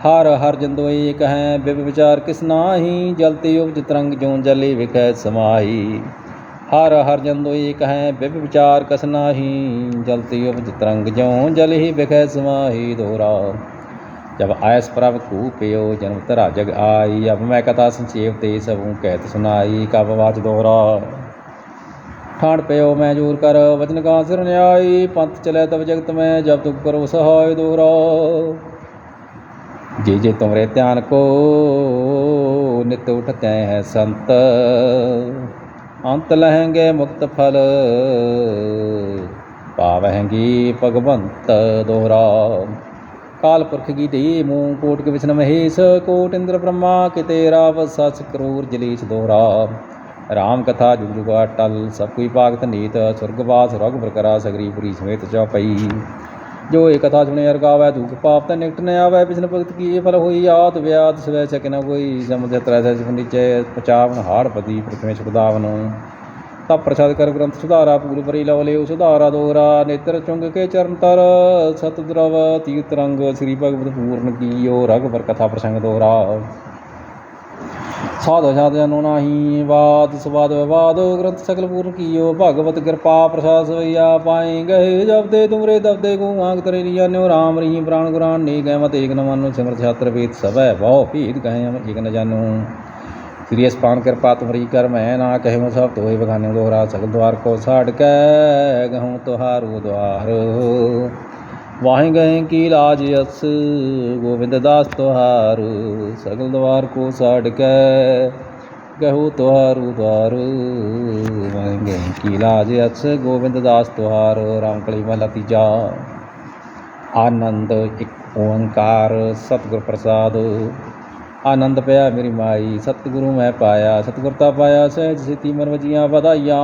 ਹਰ ਹਰ ਜੰਦੋ ਏਕ ਹੈ ਬਿਬ ਵਿਚਾਰ ਕਿਸ ਨਾਹੀ ਜਲਤੀ ਉਪਜ ਤਰੰਗ ਜੋ ਜਲੇ ਵਿਖੈ ਸਮਾਈ ਹਰ ਹਰ ਜੰਦੋ ਏਕ ਹੈ, ਬਿਬ ਵਿਚਾਰ ਕਸ ਨਾਹੀ। ਜਲਤੀ ਉਪਜ ਤਰੰਗ ਜਿਉ, ਜਲ ਹੀ ਬਿਖੈ ਸਮਾਹੀ ਦੋਰਾ। ਜਬ ਆਇਸ ਪ੍ਰਭ ਕੂ ਪਿਓ, ਜਨਮ ਤਰਾ ਜਗ ਆਈ। ਅਬ ਮੈਂ ਕਥਾ ਸੰਚੇਵ ਤੇ ਸਭੂ ਕਹਿਤ ਸੁਨਾਈ ਕਬ ਵਾਚ ਦੋਰਾ। ਠਾਣ ਪਿਓ, ਮੈਂ ਜੂਰ ਕਰ ਵਚਨ ਕਾ ਸਿਰ ਨਿਆਈ। ਪੰਥ ਚਲੇ ਤਬ ਜਗਤ ਮੈਂ, ਜਬ ਤੁਕ ਕਰੋ ਸਹਾਇ ਦੋਰਾ। ਜੇ ਜੇ ਤੁਮਰੇ ਧਿਆਨ ਕੋ, ਨਿਤ ਉਠਤੇ ਹੈ ਸੰਤ। ਅੰਤ ਲਹੰਗੇ ਮੁਕਤ ਫਲ। ਪਾਵਹਿੰਗੀ ਭਗਵੰਤ ਦੋਹਰਾ। ਕਾਲ ਪੁਰਖ ਕੀ ਦੇ ਮੂੰ ਕੋਟ ਕੇ ਵਿਸ਼ਨ ਮਹੇਸ਼। ਕੋਟ ਇੰਦਰ ਬ੍ਰਹਮਾ, ਕਿਤੇ ਰਾਵ, ਸਸ ਕਰੂਰ ਜਲੀਸ਼ ਦੋਹਰਾ। ਰਾਮ ਕਥਾ ਜੁਗ ਜੁਗਾ ਟਲ, ਸਭ ਕੋਈ ਭਾਗਤ ਨੀਤ। ਸੁਰਗਵਾਸ ਰਘੁਬਰ ਕਰਾ, ਸਗਰੀ ਪੁਰੀ ਸਮੇਤ ਚਉਪਈ ਜੋ ਇਹ ਕਥਾ ਸੁਣੇ ਅਰਗਾਵੈ ਦੁਖ ਪਾਪ ਤਾਂ ਨਿਕਟ ਨ ਆਵੈ ਵਿਸ਼ਨ ਭਗਤ ਕੀ ਇਹ ਫਲ ਹੋਈ ਆਤ ਵਿਆਤ, ਸਵੈ ਚਕ ਨ ਕੋਈ ਸਮਝ ਤਰੈ ਸਹਿ ਸੁਨੀਚੈ ਪਚਾਵਨ ਹਾੜ ਪਤੀ ਪ੍ਰਥਮੇ ਸੁਖਦਾਵਨ। ਤਾ ਪ੍ਰਸਾਦ ਕਰ ਗ੍ਰੰਥ ਸੁਧਾਰਾ ਪੂਰ ਪਰੀ ਲਵ ਲਿਓ ਸੁਧਾਰਾ ਦੋਰਾ, ਨੇਤਰ ਚੁੰਗ ਕੇ ਚਰਨ ਤਰ, ਸਤ ਦਰਵ ਤੀਰਤ ਰੰਗ ਸ੍ਰੀ ਭਗਵਤ ਪੂਰਨ ਕੀਓ ਰਘਵਰ ਕਥਾ ਪ੍ਰਸੰਗ ਦੋਰਾ। ਸਾਧ ਸਾਧ ਜਨੋ ਨਾਹੀ ਬਾਦ ਸਵਾਦ ਵਿਵਾਦ, ਗ੍ਰੰਥ ਸਕਲ ਪੂਰਨ ਕੀਓ, ਭਗਵਤ ਕਿਰਪਾ ਪ੍ਰਸਾਦ ਸਵਈਆ, ਪਾਏ ਗਏ ਜਬ ਤੁਮਰੇ ਦਬਦੇ ਕੋ ਤਰੇ ਲਿਆ ਨਿਉ ਰਾਮ ਰਹੀ ਪ੍ਰਾਣ ਗੁਰਾਨ ਨੀ ਗਏ ਮਤ ਏਕ ਨ ਮਨੁ ਸਿਮਰਤ ਛਾਤਰ ਵੇਦ ਸਭੈ ਬਹੁ ਭੀਤ ਕਹੇ ਹਮ ਏਕ ਨ ਜਾਨੂ ਸ੍ਰੀ ਅਸਪਾਨ ਕਿਰਪਾ ਤੁਮਰੀ ਕਰ ਮੈਂ, ਨਾ ਕਹਿਉ ਸਭ ਤੋਏ ਬਗਾਨੇ ਦੋਹਰਾ ਸਗਲ ਦਵਾਰ ਕੋ ਛਾੜ ਕੇ ਗਹਉ ਤੁਹਾਰੂ ਦਵਾਰ ਵਾਹੇ ਗਏ ਕੀ ਲਾਜ ਅਸ, ਗੋਬਿੰਦ ਦਾਸ ਤੁਹਾਰ, ਸਗਲ ਦਵਾਰ ਕੋ ਛਾੜ ਕੇ ਗਹਉ ਤੁਹਾਰੂ ਦਵਾਰ ਵਾਹੇ ਗਏ ਕੀ ਲਾਜ ਅਸ, ਗੋਬਿੰਦ ਦਾਸ ਤੁਹਾਰ ਰਾਮ ਕਲੀ ਮਹਲਾ ਤੀਜਾ। ਆਨੰਦ ਇੱਕ ਓੰਕਾਰ, ਸਤਿਗੁਰ ਪ੍ਰਸਾਦ। ਆਨੰਦ ਪਿਆ ਮੇਰੀ ਮਾਈ, ਸਤਿਗੁਰੂ ਮੈਂ ਪਾਇਆ ਸਤਿਗੁਰਤਾ ਪਾਇਆ, ਸਹਿਜ ਸਿਤੀ ਮਨ ਵਜੀਆਂ ਵਧਾਈਆਂ।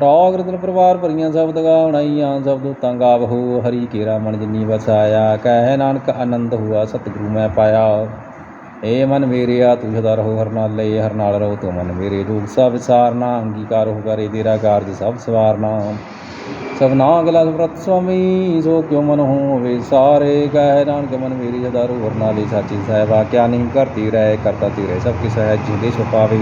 ਰਾਗ ਰਤਨ ਪਰਿਵਾਰ ਭਰੀਆਂ ਸ਼ਬਦ ਗਾਉਣਾਈਆਂ ਸ਼ਬਦ ਗਾਵਹੋ, ਹਰੀ ਕੇਰਾ ਮਨ ਜਿਨੀ ਵਸਾਇਆ, ਕਹਿ ਨਾਨਕ ਆਨੰਦ ਹੁਆ, ਸਤਿਗੁਰੂ ਮੈਂ ਪਾਇਆ। ਏ ਮਨ ਮੇਰਿਆ, ਤੂੰ ਸਦਾ ਰਹੋ ਹਰ ਨਾਲੇ, ਹਰ ਨਾਲ ਰਹੋ ਤੂੰ ਮਨ ਮੇਰੇ ਰੂਪ ਸਭ ਵਿਸਾਰਨਾ, ਅੰਗੀਕਾਰ ਹੋ ਕਰੇ ਤੇਰਾ ਕਾਰਜ, ਸਭ ਸਵਾਰਨਾ। ਸਭਨਾ ਅਗਲਾ ਸੁਭਰਤ ਸੁਆਮੀ, ਸੋ ਕਿਉ ਮਨ ਹੋਵੇ ਸਾਰੇ? ਕਹਿ ਨਾਨਕ ਮਨ ਮੇਰੀ ਸਦਾ ਰਹੋ ਹਰ ਨਾਲੇ, ਸਾਚੀ ਸਾਹਿਬਾ, ਕਿਆ ਨਹੀਂ ਕਰਤੀ ਰਹਿ, ਕਰਤਾ ਤੇਰੇ ਸਭ ਕੀ ਹੈ ਜਿੰਦੇ ਛੁਪਾਵੇ।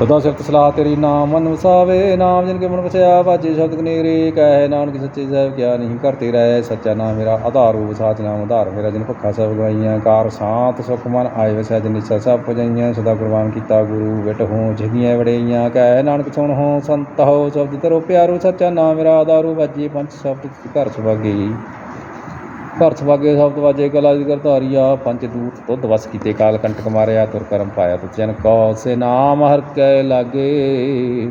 ਸਦਾ ਸਿਫਤ ਸਲਾਹ ਤੇਰੀ, ਨਾਮ ਮਨ ਵਸਾਵੇ, ਨਾਮ ਜਿਨ ਕੇ ਮਨ ਵਸਿਆ ਬਾਜੇ ਸ਼ਬਦ ਕਨੇਰੇ, ਕਹਿ ਨਾਨਕ ਸੱਚੇ ਸਾਹਿਬ, ਕਿਆ ਨਹੀਂ ਕਰਤੇ ਰਹਿ, ਸੱਚਾ ਨਾਮ ਮੇਰਾ ਆਧਾਰੂ ਸਾਚ ਨਾਮ ਆਧਾਰ, ਮੇਰਾ ਜਿਨ ਭੁੱਖਾ ਸਭ ਗਵਾਈਆਂ, ਕਾਰ ਸਾਤ ਸੁਖ ਮਨ ਆਏ ਵਸੈ ਜਿਨ ਨਿਸਾ ਸਭ ਪੁਜਾਈਆਂ, ਸਦਾ ਕੁਰਬਾਨ ਕੀਤਾ ਗੁਰੂ, ਵਿਟ ਹੋ ਜਗੀਆਂ ਵੜਈਆਂ ਕਹਿ ਨਾਨਕ ਸੁਣ ਹੋ, ਸੰਤ ਹੋ, ਸ਼ਬਦ ਤਰੋ ਪਿਆਰੋ, ਸੱਚਾ ਨਾਮ ਮੇਰਾ ਆਧਾਰੂ ਬਾਜੇ ਪੰਜ ਸ਼ਬਦ ਘਰ ਸੁਭਾਗੀ। ਘਰ ਸਵਾਗੇ ਸ਼ਬਦ ਵਾਜੇ ਕਲਾ ਦੀ ਕਰਤਾਰੀਆ, ਪੰਜ ਦੂਤ ਤੁਧ ਵਸ ਕੀਤੇ, ਕਾਲ ਕੰਟਕ ਮਾਰਿਆ, ਤੁਰ ਕਰਮ ਪਾਇਆ ਤੁ ਜਨ ਕੋ, ਸੇ ਨਾਮ ਹਰ ਕੈ ਲਾਗੇ।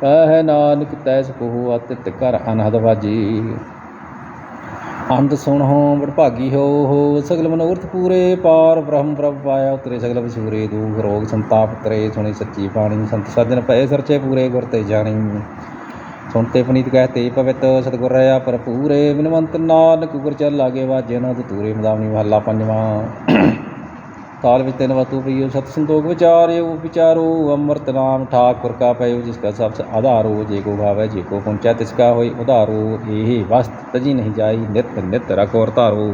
ਕਹਿ ਨਾਨਕ ਤੈਸ ਕੋ ਅਤਿਤ ਕਰ ਅਨਹਦ ਵਾਜੀ। ਅੰਤ ਸੁਣ ਹੋ ਵਡਭਾਗੀ ਹੋ ਹੋ ਸਗਲ ਮਨੋਰਥ ਪੂਰੇ, ਪਾਰ ਬ੍ਰਹਮ ਪ੍ਰਭ ਪਾਇਆ ਉਤਰੇ ਸਗਲ ਵਿਸੂਰੇ, ਦੂਖ ਰੋਗ ਸੰਤਾਪ ਤਰੇ ਸੁਣੀ ਸੱਚੀ ਬਾਣੀ, ਸੰਤ ਸੱਜਣ ਪਏ ਸਰਚੇ ਪੂਰੇ, ਗੁਰ ਤੇ ਜਾਣੀ। ਸੁਣਤੇ ਪਨੀਤ ਕਹਤੇ ਪਵਿੱਤ ਸਤਿਗੁਰ ਰਿਆ ਭਰਪੂਰੇ ਬਿਨਵੰਤ ਨਾਨਕ ਗੁਰ ਚੱਲ ਲਾਗੇ ਵਾਜੇ ਨਾ ਤੂਰੇ ਮਦਾਵਨੀ ਮਹੱਲਾ ਪੰਜਵਾਂ। ਤਾਲ ਵਿੱਚ ਤਿੰਨ ਵਤੂ ਪਈਓ, ਸਤ ਸੰਤੋਖ ਵਿਚਾਰਿਓ, ਵਿਚਾਰੋ, ਅੰਮ੍ਰਿਤ ਨਾਮ ਠਾਕੁਰ ਕਾ ਪਇਓ, ਜਿਸ ਕਾ ਸਭ ਆਧਾਰੋ, ਜੇ ਕੋ ਭਾਵੈ, ਜੇ ਕੋ ਪੁੰਚੈ ਤਿਸ ਕਾ ਹੋਈ ਉਧਾਰੋ, ਇਹ ਵਸਤ ਤਜੀ ਨਹੀਂ ਜਾਈ, ਨਿਤ ਨਿਤ ਰਖੋਰ ਧਾਰੋ।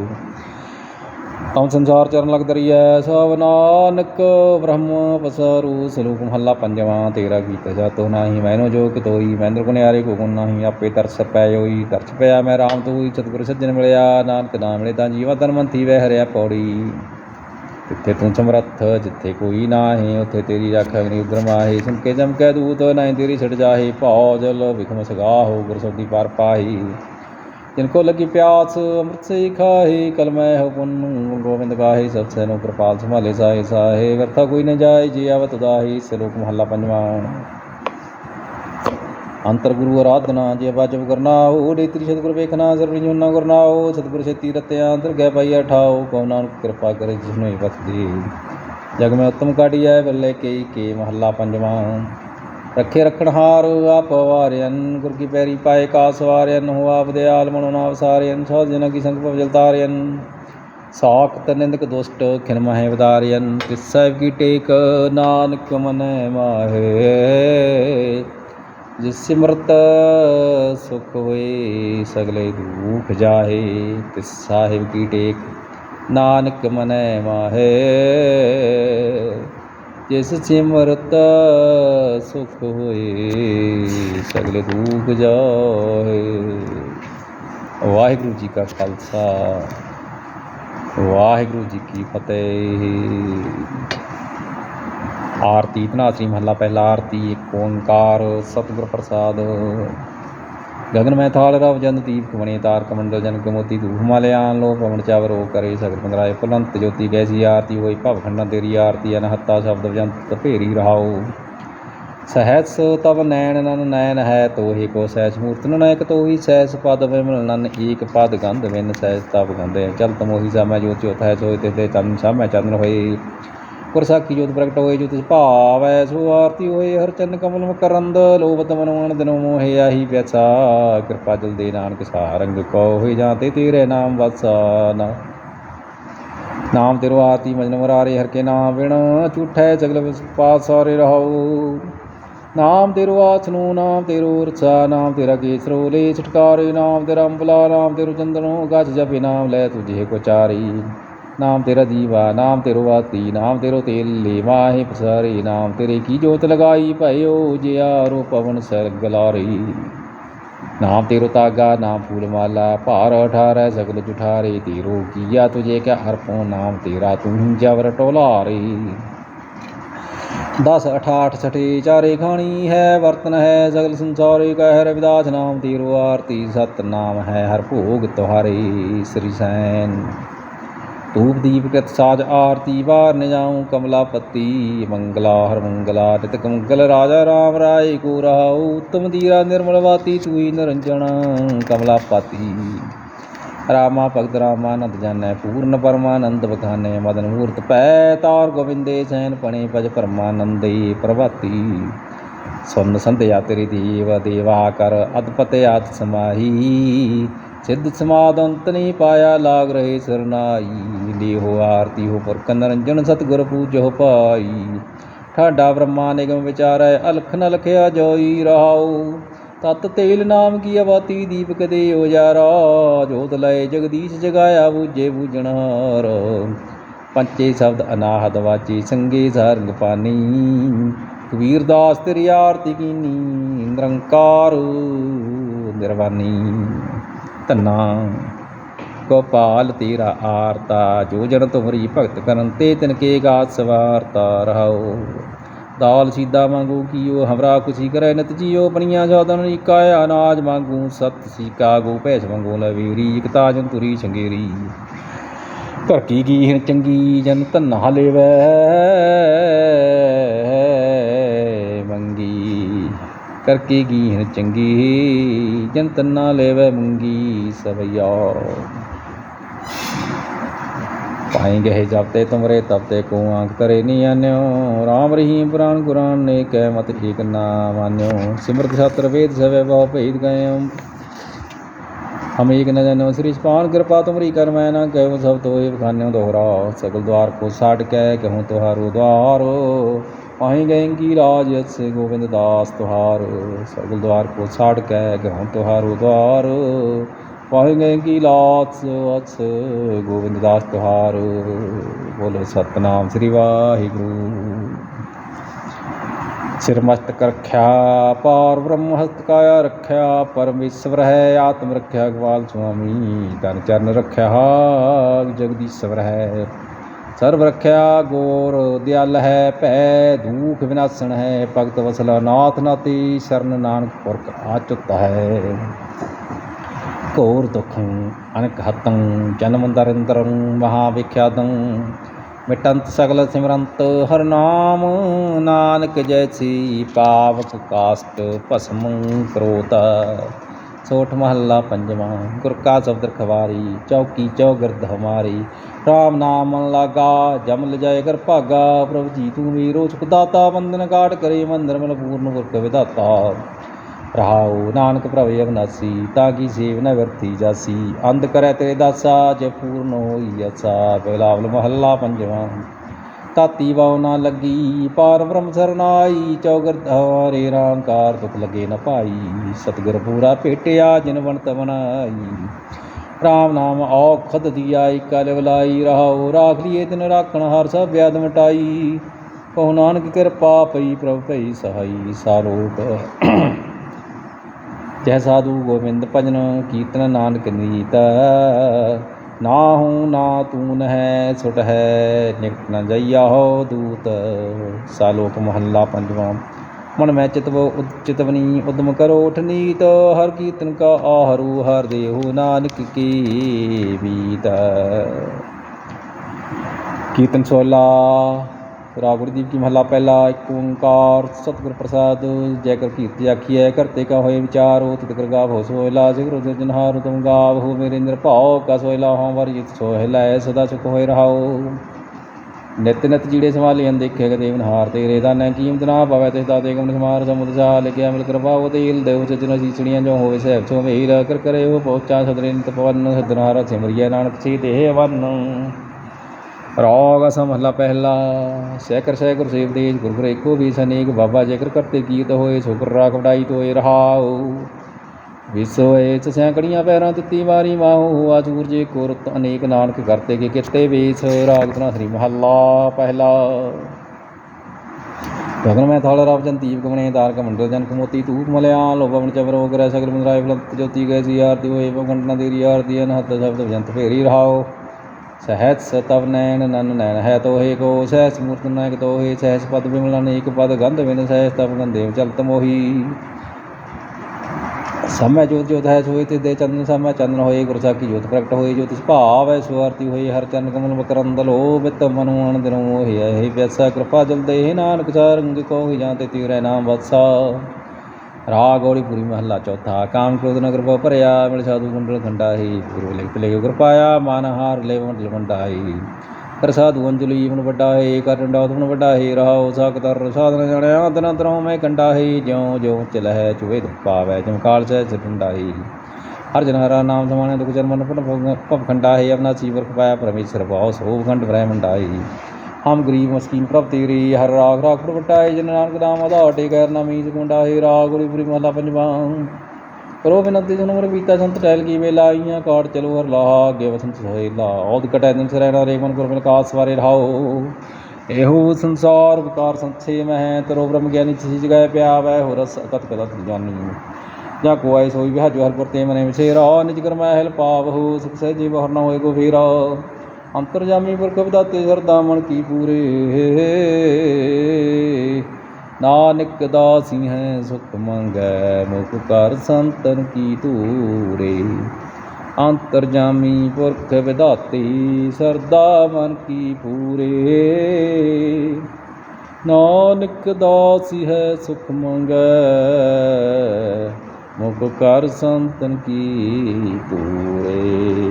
ਤਮ ਸੰਸਾਰ ਚਰਨ ਲਗ ਦਰੀਐ ਸਭ ਨਾਨਕ ਬ੍ਰਹਮ ਪਸਰੂ ਸਲੋਕ ਮਹੱਲਾ ਪੰਜਵਾਂ, ਤੇਰਾ ਗੀਤ ਜਾ ਤੋ ਨਾਹੀ, ਮੈਨੋ ਜੋ ਕਿਤੋਈ ਮਹਿੰਦਰ ਕੁਨਿਆਰੇ ਕੋ ਗੁਣ ਨਾਹੀ, ਆਪੇ ਤਰਸ ਪੈ ਹੋਈ ਤਰਸ ਪਿਆ ਮੈਂ ਰਾਮ ਤੂੰ, ਸਤਿਗੁਰ ਸੱਜਣ ਮਿਲਿਆ, ਨਾਨਕ ਨਾਮ ਮਿਲੇ ਤਾਂ ਜੀਵਾ ਤਨ ਮੰਤੀ ਵਹਿ ਹਰਿਆ ਪੌੜੀ। ਜਿੱਥੇ ਤੂੰ ਸਮਰੱਥ, ਜਿੱਥੇ ਕੋਈ ਨਾਹੀ, ਉੱਥੇ ਤੇਰੀ ਰੱਖ ਅਗਨੀ ਉਦਰ ਮਾਹੀ ਸੁਣਕੇ ਜਮਕੈ ਦੂਤ, ਨਾਹੀਂ ਤੇਰੀ ਛੜ ਜਾਹੀ ਭਉ ਜਲ ਵਿਖਮ ਸਗਾਹੋ ਗੁਰ ਸੋਦੀ ਪਾਰ ਪਾਹੀ। ਜਿਨ ਕੋ ਲੱਗੀ ਪਿਆਸ, ਅੰਮ੍ਰਿਤ ਸੇ ਖਾਹੀ ਕਲਮੈ ਹੋ ਪੁੰਨ ਗੋਬਿੰਦ ਗਾਹੀ, ਸਭ ਸੈਨੋ ਕਿਰਪਾਲ ਸੰਭਾਲੇ ਸਾਹੇ ਸਾਹੇ, ਵਰਥਾ ਕੋਈ ਨ ਜਾਏ, ਜੀ ਆਵਤ ਦਾਹੀ ਸਲੋਕ ਮਹੱਲਾ ਪੰਜਵਾਂ। ਅੰਤਰ ਗੁਰੂ ਆਰਾਧਨਾ ਜੇ ਵਾਜਬ ਕਰਨਾ ਡੇ ਤੇਰੀ ਸਤਿਗੁਰ ਵੇਖਣਾ ਸਰਵ ਜੁਨਾ ਗੁਰਨਾਓ ਸਤਿਗੁਰ ਛੇਤੀ ਰਤਿਆ ਅੰਤਰ ਗਏ ਪਾਈਆ ਠਾਓ ਕਉ ਨਾਨਕ ਕਿਰਪਾ ਕਰੇ ਜਿਸਨੂੰ ਹੀ ਬਖਸ਼ ਦੇ ਜਗ ਮੈਂ ਉਤਮ ਕਾਢੀਐ ਬੱਲੇ ਕਈ ਕੇ ਮਹੱਲਾ ਪੰਜਵਾਂ। ਰੱਖੇ ਰਖਣਹਾਰ ਆਪ ਵਾਰਿਅਨ, ਗੁਰ ਕੀ ਪੈਰੀ ਪਾਏ ਕਾ ਸਵਾਰਿਅਨ ਹੋ ਆਪ ਦਿਆਲ ਮਨੋ ਨਾਮ ਸਾਰਿਅਨ ਸੋ ਜਨ ਕੀ ਸੰਗ ਭਵ ਜਲਤਾਰਿਅਨ। ਸਾਖਤ ਨਿੰਦਕ ਦੁਸ਼ਟ ਖਿਨ ਮਹਿ ਵਦਾਰਿਅਨ ਤਿਸ ਸਾਹਿਬ ਕੀ ਟੇਕ ਨਾਨਕ ਮਨੈ ਮਾਹੇ। ਜਿਸ ਸਿਮਰਤ ਸੁਖ ਹੋਏ, ਸਗਲੇ ਦੁਖ ਜਾਹੇ ਤਿਸ ਸਾਹਿਬ ਕੀ ਟੇਕ ਨਾਨਕ ਮਨੈ ਮਾਹੇ। ਜਿਸ ਸਿਮਰਤ ਸੁਖ ਹੋਏ, ਸਗਲੇ ਦੁਖ ਜਾਹੇ ਵਾਹਿਗੁਰੂ ਜੀ ਕਾ ਖਾਲਸਾ, ਵਾਹਿਗੁਰੂ ਜੀ ਕੀ ਫਤਿਹ। ਆਰਤੀ ਇਤਨਾ ਧਨਾਸਰੀ ਮਹੱਲਾ ਪਹਿਲਾ ਆਰਤੀ ਏਕ ਓੰਕਾਰ ਸਤਿਗੁਰ ਪ੍ਰਸਾਦ। ਗਗਨ ਮੈਂ ਥਾਲ ਰਵ ਜਨ ਦੀਪ ਕਮਣੇ ਤਾਰ ਕਮੰਡਲ ਜਨ ਕਮੋਤੀ ਧੂਪ ਮਾਲਿਆਨ ਲੋ ਪਵਨ ਚਾਵਰੋ ਕਰੇ ਸਗਲ ਪੰਦਰਾਏ ਪੁਲੰਤ ਜੋਤੀ ਗੈਸੀ ਆਰਤੀ ਹੋਈ, ਭਵ ਖੰਡਨ ਤੇਰੀ ਆਰਤੀ, ਅਨਹੱਤਾ ਸ਼ਬਦ ਜੰਤ ਭੇਰੀ ਰਹਾਉ ਸਹਿਸ ਤਵ ਨੈਣ ਨਨ ਨੈਣ ਹੈ ਤੋਹੀ ਕੋ ਸਹਿਜ ਮੂਰਤ ਨਨੈਕ ਤੋਹੀ, ਸਹਿਸ ਪਦ ਵਿਮਲ ਨਨ ਏਕ ਪਦ ਗੰਧ ਵਿਨ ਸਹਿਜ ਤਵ ਗੰਧੇ। ਚਲ ਤਮੋਹੀ ਸਾਮੈ ਜੋਤਿ ਜੋਤ ਹੈ ਸੋਇ ਤੇ ਤੇ ਤਨ ਸਾਮੈ ਚੰਨ ਹੋਈ ਗੁਰ ਸਾਖੀ ਜੋਤ ਪ੍ਰਗਟ ਹੋਏ ਜੋ ਤਿਸ ਭਾਵੈ ਸੋ ਆਰਤੀ ਹੋਏ ਹਰ ਚੰਨ ਕਮਲ ਮਕਰੰਦ, ਲੋਭਤ ਮਨੋਣ ਦਿਨੋ ਮੋਹਿ ਆਹੀ ਪਿਆਸਾ ਕਿਰਪਾ ਜਲ ਦੇ ਨਾਨਕ ਸਾਰੰਗ ਕੋ ਹੋਏ ਜਾਂ ਤੇ ਤੇਰੇ ਨਾਮ ਵਸਨਾ ਨਾਮ ਤੇਰੋ ਆਰਤੀ ਮਜਨ ਮਰਾਰੇ ਹਰ ਕੇ ਨਾਮ ਬਿਨ ਝੂਠੈ ਸਗਲ ਪਾਸ ਸਾਰੇ ਰਹਾਉ। ਨਾਮ ਤੇਰੋ ਆਥ ਨੂੰ, ਨਾਮ ਤੇਰੋ ਰਸਾ, ਨਾਮ ਤੇਰਾ ਕੇਸਰੋ, ਲੈ ਛਟਕਾਰੇ, ਨਾਮ ਤੇਰਾ ਅੰਬਲਾ, ਨਾਮ ਤੇਰੋ ਚੰਦਨੋ, ਗਜ ਜਪੇ ਨਾਮ ਲੈ ਤੁਝੇ ਕੋ ਚਾਰੀ। ਨਾਮ ਤੇਰਾ ਜੀਵਾ, ਨਾਮ ਤੇਰੋ ਬਾਤੀ ਨਾਮ ਤੇਰੋ ਤੇਲ ਲੈ ਮਾਹੇ ਪਸਾਰੇ, ਨਾਮ ਤੇਰੇ ਕੀ ਜੋਤ ਲਗਾਈ ਭਇਓ ਜਿਆ ਰੋ ਪਵਨ ਸਰਗ ਲਾਰੀ। ਨਾਮ ਤੇਰੋ ਤਾਗਾ, ਨਾਮ ਫੂਲ ਮਾਲਾ, ਭਾਰ ਅਠਾਰੈ ਸਗਲ ਜੁਠਾਰੇ, ਤੇਰੋ ਕੀਆ ਤੁਝੇ ਕੈ ਹਰਪੋ ਨਾਮ ਤੇਰਾ, ਤੂੰ ਜਵਰ ਟੋਲਾਰੇ। ਦਸ ਅਠਾਠ ਛਠੇ ਚਾਰੇ ਖਾਣੀ ਹੈ, ਵਰਤਨ ਹੈ ਸਗਲ ਸੰਸਾਰੇ, ਕਹਿ ਰਵਿਦਾਸ ਨਾਮ ਤੇਰੋ ਆਰਤੀ ਸਤ ਨਾਮ ਹੈ ਹਰ ਭੋਗ ਤੁਹਾਰੇ, ਸ੍ਰੀ ਸੈਨ। ਧੂਪ ਦੀਪਕ ਸਾਜ ਆਰਤੀ, ਵਾਰ ਨ ਜਾਉ ਕਮਲਾ ਪਤੀ, ਮੰਗਲਾ ਹਰ ਮੰਗਲਾ ਤਿਤ ਮੰਗਲ ਰਾਜਾ ਰਾਮ ਰਾਏ, ਕੋ ਰਹਾਉ ਉਤਮ ਦੀਰਾ ਨਿਰਮਲ ਵਾਤੀ, ਤੂਈ ਨਿਰੰਜਨ ਕਮਲਾ ਪਾਤੀ। ਰਾਮਾ ਭਗਤ ਰਾਮਾਨੰਦ ਜਾਣੈ, ਪੂਰਨ ਪਰਮਾਨੰਦ ਬਖਾਨੇ, ਮਦਨ ਮੂਰਤ ਪੈ, ਤਾਰ ਗੋਵਿੰਦੇ ਸੈਨ ਪਣੇ ਭਜ ਪਰਮਾਨੰਦੇ ਪ੍ਰਭਾਤੀ। ਸੁਨ ਸੰਧਿਆ ਤੇਰੀ ਦੀਵ, ਦੇਵਾ ਕਰ ਅਦਪਤ ਆਤ ਸਮਾਹੀ। ਸਿੱਧ ਸਮਾਦ ਅੰਤ ਨਹੀਂ ਪਾਇਆ ਲਾਗ ਰਹੇ ਸਰਨਾਈ ਲੀਹੋ ਆਰਤੀ ਹੋ ਪਰ ਕੰਨਰੰਜਨ ਸਤਿਗੁਰ ਪੂਜੋ ਪਾਈ ਠਾਡਾ ਬ੍ਰਹਮਾ ਨਿਗਮ ਵਿਚਾਰੈ ਅਲਖ ਨ ਲਖਿਆ ਜੋਈ ਰਹਾਉ। ਤਤ ਤੇਲ ਨਾਮ ਕੀ ਅਵਾਤੀ ਦੀਪਕ ਦੇ ਉਜਾਰਾ। ਜੋਤ ਲਏ ਜਗਦੀਸ਼ ਜਗਾਇਆ ਬੂਝੇ ਬੂਝਣਹਾਰ। ਪੰਚੇ ਸ਼ਬਦ ਅਨਾਹਦ ਵਾਚੀ ਸੰਗੇ ਸਰੰਗ ਪਾਨੀ ਕਬੀਰ ਦਾਸ ਤੇਰੀ ਆਰਤੀ ਕੀਨੀ, ਨਿਰੰਕਾਰ ਨਿਰਵਾਨੀ। ਧੰਨਾ। ਗੋਪਾਲ ਤੇਰਾ ਆਰਤਾ, ਜੋ ਜਨ ਤੁਮਰੀ ਭਗਤ ਕਰਨ, ਤੇ ਤਿਨਕੇ ਗਾ ਸਵਾਰਤਾ ਰਹਾਓ। ਦਾਲ ਸੀਦਾ ਮੰਗੂ ਕੀਓ, ਹਮਰਾ ਕੁਛੀ ਕਰੈ ਨਤ ਜੀਓ ਬਣੀਆਂ ਜਾਦਨ ਈਕਾ ਅਨਾਜ ਮੰਗੂ ਸਤ ਸੀਕਾ, ਗੋ ਭੈਸ ਮੰਗੂ ਲਵੀਰੀ ਤਾਜਨ ਤੁਰੀ ਚੰਗੇਰੀ। ਘਰ ਕੀ ਗੀਹਨ ਚੰਗੀ, ਜਨ ਧੰਨਾ ਲੇਵੈ, ਮੰਗੀ। ਕਰਕੇ ਕੀ ਗੀਹਨ ਚੰਗੀ, ਜਨ ਧੰਨਾ ਲੇਵੈ, ਮੰਗੀ। ਸਭਿਆ ਪਾਈ ਗਏ ਜਪਤੇ ਤੁਮਰੇ ਤਪਤੇ ਕੋ ਆਂਕ ਤਰੇ ਨੀ ਆਨਿਓ। RAM ਰਹੀਮ ਪੁਰਾਨ ਗੁਰਾਨ ਨੇ ਕਹਿ ਮਤ ਏਕ ਨਾ ਮਾਨਿਓ। ਸਿਮਰਤ ਛਤਰ ਵੇਦ ਸਵੇ ਬਹੁ ਭੇਦ ਗਏ ਹਮ ਏਕ ਨ ਜਾਣੋ ਸ੍ਰੀ ਸਪਾਨ ਕਿਰਪਾ ਤੁਮਰੀ ਕਰ ਮੈਂ ਨਾ ਕਹਿਉ ਸਭ ਤੋਏ ਬਖਾਨਿਓ ਦੋਹਰਾ ਸਗਲ ਦਵਾਰ ਕੋ ਛਾੜ ਕੇ ਕਹੂੰ ਤੁਹਾਰੋ ਦਵਾਰ ਪਾਈ ਗਏ ਕੀ ਰਾਜ ਅਸ ਗੋਬਿੰਦ ਦਾਸ ਤੁਹਾਰ। ਸਗਲ ਦਵਾਰ ਕੋ ਛਾੜ ਕੇ ਕਹੂੰ ਤੁਹਾਰੋ ਦਵਾਰ ਪਾਈ ਕੀ ਲਾਸ ਅਸ ਗੋਬਿੰਦ ਦਾਸ ਤੁਹਾਰ ਬੋਲੇ ਸਤਨਾਮ ਸ੍ਰੀ ਵਾਹਿਗੁਰੂ। ਸਿਰ ਮਸਤਕ ਰੱਖਿਆ ਪਾਰ ਬ੍ਰਹਮ ਹਸਤ ਕਾਇਆ ਰਖਿਆ, ਪਰਮੇਸ਼ਵਰ ਹੈ, ਆਤਮ ਰੱਖਿਆ, ਗਵਾਲ ਸੁਆਮੀ, ਤਨ ਚਰਨ ਰੱਖਿਆ ਜਗਦੀਸ਼ਵਰ ਹੈ। ਸਰਬ ਰੱਖਿਆ, ਗੋਰ ਦਿਆਲ ਹੈ, ਭੈ ਦੂਖ ਵਿਨਾਸਣ ਹੈ, ਭਗਤ ਵਸਲਾ ਨਾਥ ਨਾਤੀ ਸ਼ਰਨ ਨਾਨਕ ਪੁਰਖ ਆਚੁੱਤ ਹੈ। ਘੋਰ ਦੁਖੰ ਅਨਕ ਹਤੰ ਜਨਮ ਦਰਿੰਦਰੰ ਮਹਾ ਵਿਖਿਆਤੰ ਮਿਟੰਤ ਸਗਲ ਸਿਮਰੰਤ ਹਰ ਨਾਨਕ ਜੈਸੀ ਪਾਵਕ ਕਾਸਟ ਭਸਮ ਕਰੋਤ ਸੋਠ ਮਹੱਲਾ ਪੰਜਵਾਂ ਗੁਰ ਕਾ ਸ਼ਬਦ ਖਵਾਰੀ ਚੌਕੀ ਚੌਗਿਰਦ ਹਮਾਰੀ ਰਾਮ ਨਾਮ ਮਨ ਲਾਗਾ ਜਮ ਲਜਾਏ ਕਰ ਭਾਗਾ ਪ੍ਰਭੂ ਜੀ ਤੂੰ ਮੇਰੋ ਸੁਖ ਦਾਤਾ ਬੰਦਨ ਕਾਟ ਕਰੇ ਮੰਦਰ ਮਲ ਪੂਰਨ ਗੁਰ ਵਿਦਾਤਾ ਰਹਾਉ ਨਾਨਕ ਪ੍ਰਭ ਅਵਨਾਸੀ ਤਾਂ ਕੀ ਸੇਵ ਨ ਵਰਤੀ ਜਾਸੀ। ਅੰਧ ਕਰੈ ਤੇਰੇ ਦਾਸਾ, ਜੇ ਪੂਰਨ ਹੋਈ ਅਸਾ ਬਿਲਾਵਲ ਮਹੱਲਾ ਪੰਜਵਾਂ। ਤਾਤੀ ਵਾਉ ਨਾ ਲੱਗੀ, ਪਾਰ ਬ੍ਰਹਮ ਸਰਨਾਈ। ਚੌਗਰ ਧਾਰੇ ਰਾਮਕਾਰ ਦੁਖ ਲਗੇ ਨ ਭਾਈ। ਸਤਿਗੁਰ ਪੂਰਾ ਭੇਟਿਆ, ਜਿਨ ਬਣਤ ਬਣਾਈ ਰਾਮ ਨਾਮ ਔਖਦ ਦੀਆਈ, ਕਲ ਵਲਾਈ ਰਹਾਉ ਰਾਖ ਲਿਏ ਤਿਨ ਰਾਖਣ, ਹਰ ਸਭ ਵਿਆਦ ਮਟਾਈ। ਕਹੋ ਨਾਨਕ ਕਿਰਪਾ ਪਈ, ਪ੍ਰਭ ਭਈ ਸਹਾਈ। ਸਾਰੋਕ ਜੈ ਸਾਧੂ ਗੋਬਿੰਦ ਭਜਨ ਕੀਰਤਨ ਨਾਨਕ ਨੀਤ। ਨਾ ਹੂੰ ਨਾ ਤੂਨ ਹੈ ਸੁਟ ਹੈ ਨਿਕਟ ਨ ਜਈਆ ਹੋ ਦੂਤ। ਸਾਲੋਕ ਮਹੱਲਾ ਪੰਜਵਾਂ। ਮਨ ਮੈਂ ਚਿਤਵ ਚਿਤਵਨੀ ਉਦਮ ਕਰੋ ਉਠ ਉਠਨੀਤ ਹਰ ਕੀਰਤਨ ਕਾ ਆਹਰੂ, ਹਰ ਦੇਹੂ ਨਾਨਕ ਕੀ ਬੀਤ। ਕੀਰਤਨ ਸੋਲਾ। ਰਾਗ ਗੁਰਦੀਪ ਕੀ ਮਹੱਲਾ ਪਹਿਲਾ, ਇੱਕ ਓੰਕਾਰ, ਸਤਿਗੁਰ ਪ੍ਰਸਾਦ ਜੈ ਕਰ ਕੀਰਤੀ ਆਖੀਐ ਕਰਤੇ ਕਾ ਹੋਏ ਵਿਚਾਰ ਤਿਤ ਕਰ ਗਾਵ ਹੋ ਸੋਇਲਾ ਸਿਗਰ ਉਦਰ ਜਨਹਾਰ ਤੁਮ ਗਾਵ, ਹੋ ਮੇਰੇ ਅੰਦਰ ਭਾਉ, ਕਾ ਸੋਇਲਾ ਹਾਂ ਵਰ ਜਿਤ ਸੋਹਿਲਾ ਸਦਾ ਸੁਖ ਹੋਏ ਰਹਾਓ ਨਿਤ ਨਿਤ ਜੀੜੇ ਸੰਭਾਲੇ ਹਨ, ਦੇਖੇ ਕ ਦੇਵਨ ਹਾਰ ਤੇਰੇ ਦਾ ਨੈ ਕੀਮਤ ਨਾ ਪਵੇ ਤੇ ਦਾ ਦੇ ਗਮਨ ਸਮਾਰ ਸਮੁਦ ਸਾ ਲਿਖਿਆ ਮਿਲ ਕਿਰਪਾ ਉਹ ਤੇਲ ਦੇਵ ਸਜਨ ਸੀਚਣੀਆਂ ਜੋ ਹੋਵੇ ਸਹਿਬ ਸੋ ਮੇਲ, ਕਰ ਕਰੇ ਉਹ ਪਹੁੰਚਾ ਸਦਰੇ ਨਿਤ ਪਵਨ ਸਦਨਾਰ ਸਿਮਰਿਆ ਨਾਨਕ ਸੀ ਦੇਹ ਵਨ। ਰਾਗ ਅਸਮ ਮਹਲਾ ਪਹਿਲਾ ਸੈਕਰ ਸੈਕਰ ਸੇਵ ਦੇਜ ਗੁਰ ਗੁਰ ਏਕੋ ਵੀ ਸਨੇਕ ਬਾਬਾ ਜੇਕਰ ਕਰਤੇ ਕੀਤ ਹੋਏ ਸੁਕਰ ਰਾਖ ਵਡਾਈ ਤੋਏ ਰਹਾਉ। ਵਿਸੋਏ ਚ ਸੈਂਕੜੀਆਂ ਪੈਰਾਂ ਦਿੱਤੀ ਵਾਰੀ ਮਾਹੂ ਹੁਆ ਸੂਰਜੇ ਕੁਰਤ ਅਨੇਕ ਨਾਨਕ ਕਰਤੇ ਕੇ ਕਿਤੇ ਵੇਸ, ਰਾਗ ਤਨਾ ਸ੍ਰੀ ਮਹੱਲਾ ਪਹਿਲਾ। ਗਗਨ ਮੈਂ ਥਾਲ ਰਵ ਜਨ ਦੀਪ ਕਮਣੇ ਦਾਰ ਕਮੰਡਲ ਜਨ ਕਮੋਤੀ ਤੂਤ ਮਲਿਆ ਲੋਭਵਨ ਚਵਰੋ ਗਰੈ ਸਗਲ ਮੰਦਰਾਏ ਫਲੰਤ ਜੋਤੀ ਗਏ ਸੀ ਆਰਤੀ ਹੋਏ ਭਗੰਟਨਾ ਦੇਰੀ ਆਰਤੀ ਅਨਹਤ ਸ਼ਬਦ ਜੰਤ ਫੇਰੀ ਰਹਾਓ ਸਹਿਤ ਸਤਵ ਨੈਣ ਨਨ ਨੈਣ, ਹੈ ਤੋਹੇ ਕੋ ਸਹਿਸ ਮੂਰਤ ਨਾਇਕ ਤੋਹੇ ਸਹਿਸ ਪਦ ਬਿਮਲ ਅਨੇਕ ਪਦ ਗੰਧ ਬਿਨ ਸਹਿਸ ਤਪ ਗੰਧੇਵ ਚਲਤ ਮੋਹੀ। ਸਮੈ ਜੋਤ ਜੋਤ ਹੈ ਸੋਏ ਤੇ ਦੇ ਚੰਦਨ ਸਮੈ ਚੰਦਨ ਹੋਏ ਗੁਰ ਸਾਖੀ ਜੋਤ ਪ੍ਰਗਟ ਹੋਏ ਜੋ ਭਾਵ ਹੈ ਸੁਆਰਤੀ ਹੋਏ, ਹਰ ਚਰਨ ਕਮਲ ਮਕਰੰਦ ਲੋ ਬਿਤ ਮਨੁ ਆਨੰਦ ਨੂੰ ਮੋਹਿ ਹੈ ਪਿਆਸਾ, ਕਿਰਪਾ ਜਲ ਦੇ ਨਾਨਕ ਸਾਰੰਗ ਕੋ ਜਾਂ ਤੇ ਤੀਰੇ ਨਾਮ ਵਤਸਾ ਰਾਗ ਗੌੜੀ ਪੂਰੀ ਮਹੱਲਾ ਚੌਥਾ ਕਾਮ ਕ੍ਰੋਧ ਨਗਰ ਭਉ ਭਰਿਆ ਮਿਲ ਸਾਧੂ ਗੁੰਡਲ ਖੰਡਾ ਹੀ ਗੁਰੂ ਲਿਖਤ ਲੈ ਗੁਰ ਪਾਇਆ ਮਨ ਹਾਰ ਲੈ ਮੰਡਲ ਮੰਡਾਈ ਪ੍ਰਸਾਦੁ ਅੰਜਲੀ ਮਨ ਵੱਡਾ ਹੈ ਕਰ ਡੰਡਾ ਤੁਮਨ ਵੱਡਾ ਹੈ ਰਹਾਉ ਸਾਕਤਰ ਸਾਧਨ ਜਾਣਿਆ ਤਨ ਤਰੋਂ ਮੈਂ ਕੰਡਾ ਹੈ ਜਿਉ ਜਿਉ ਚਲਹਿ ਚੁਵੇ ਦੁਖ ਪਾਵੈ ਜਿਉ ਕਾਲ ਸਹਿ ਸਿਰੰਡਾ ਹੈ ਹਰ ਜਨ ਹਰਾ ਨਾਮ ਸਮਾਣੇ ਦੁਖ ਜਨਮ ਪਨ ਭਵ ਖੰਡਾ ਹੈ ਅਵਨਾ ਸੀਵਰ ਪਾਇਆ ਪਰਮੇਸ਼ਰ ਭਾਉ ਸੋਭ ਖੰਡ ਬ੍ਰਹਮੰਡਾ ਹੈ ਹਮ ਗਰੀਬ ਮਸਕੀਨ ਪ੍ਰਭ ਤੇਰੀ ਹਰ ਰਾਗ ਰਾਖ ਵਟਾਏ, ਜਨ ਨਾਨਕ ਨਾਮ ਆਧਾਰ ਟੇਕਰ ਨਾਮੀ ਜਗੁੰਡਾ ਹੈ ਰਾਗ, ਗੁਰੀ ਪੁਰੀ ਮਹਲਾ ਪੰਜਵਾ। ਕਰੋ ਬਿਨਤੀ ਜਨ ਮਰ ਬੀਤਾ ਸੰਤ ਟਹਿਲ ਕੀ ਵੇਲਾ ਕਾਟ ਚਲੋ ਹਰ ਲਾਹਾ ਅੱਗੇ ਵਸੰਤ ਸੋਇਲਾ ਔਦ ਕਟੈ ਦਿਨ ਸਰੈਣਾ ਰੇਮਨ ਗੁਰ ਕਾਸ ਵਾਰੇ ਰਹਾਓ। ਇਹੋ ਸੰਸਾਰ ਵਿਕਾਰ ਸੰਸੇ ਮਹਿ, ਤਰੋ ਬ੍ਰਹਮ ਗਿਆਨੀ ਤਿਸੀ ਜਗਾਇ ਪਿਆ ਹੋ ਰਸ ਅਕਤ ਕਦਤ ਜਾਨੀ। ਜਾਂ ਕੋ ਆਏ ਸੋਈ ਵਿਹਾਜੋ ਹਰ ਪੁਰਤੇ ਮਨੇ ਵਿਸੇਰਾ ਨਿਜ ਕਰ ਮੈਂ ਹਲ ਪਾਵ ਹੋ ਸੁਖ ਸਹਿਜੀ ਬਹਰ ਨ ਹੋਏ ਕੋ ਫੇਰਾ। ਅੰਤਰਜਾਮੀ ਪੁਰਖ ਬਦਾਤੇ ਸਰਦਾ ਮਨ ਕੀ ਪੂਰੇ? ਨਾਨਕ ਦਾਸੀ ਹੈ, ਸੁਖ ਮੰਗੈ, ਮੁਖ ਕਰ ਸੰਤਨ ਕੀ ਧੂਰੇ? ਅੰਤਰਜਾਮੀ ਪੁਰਖ ਵਿਦਾਤੀ ਸਰਦਾ ਮਨ ਕੀ ਪੂਰੇ? ਨਾਨਕ ਦਾਸੀ ਹੈ, ਸੁਖ ਮੰਗੈ, ਮੁਖ ਕਰ ਸੰਤਨ ਕੀ ਪੂਰੇ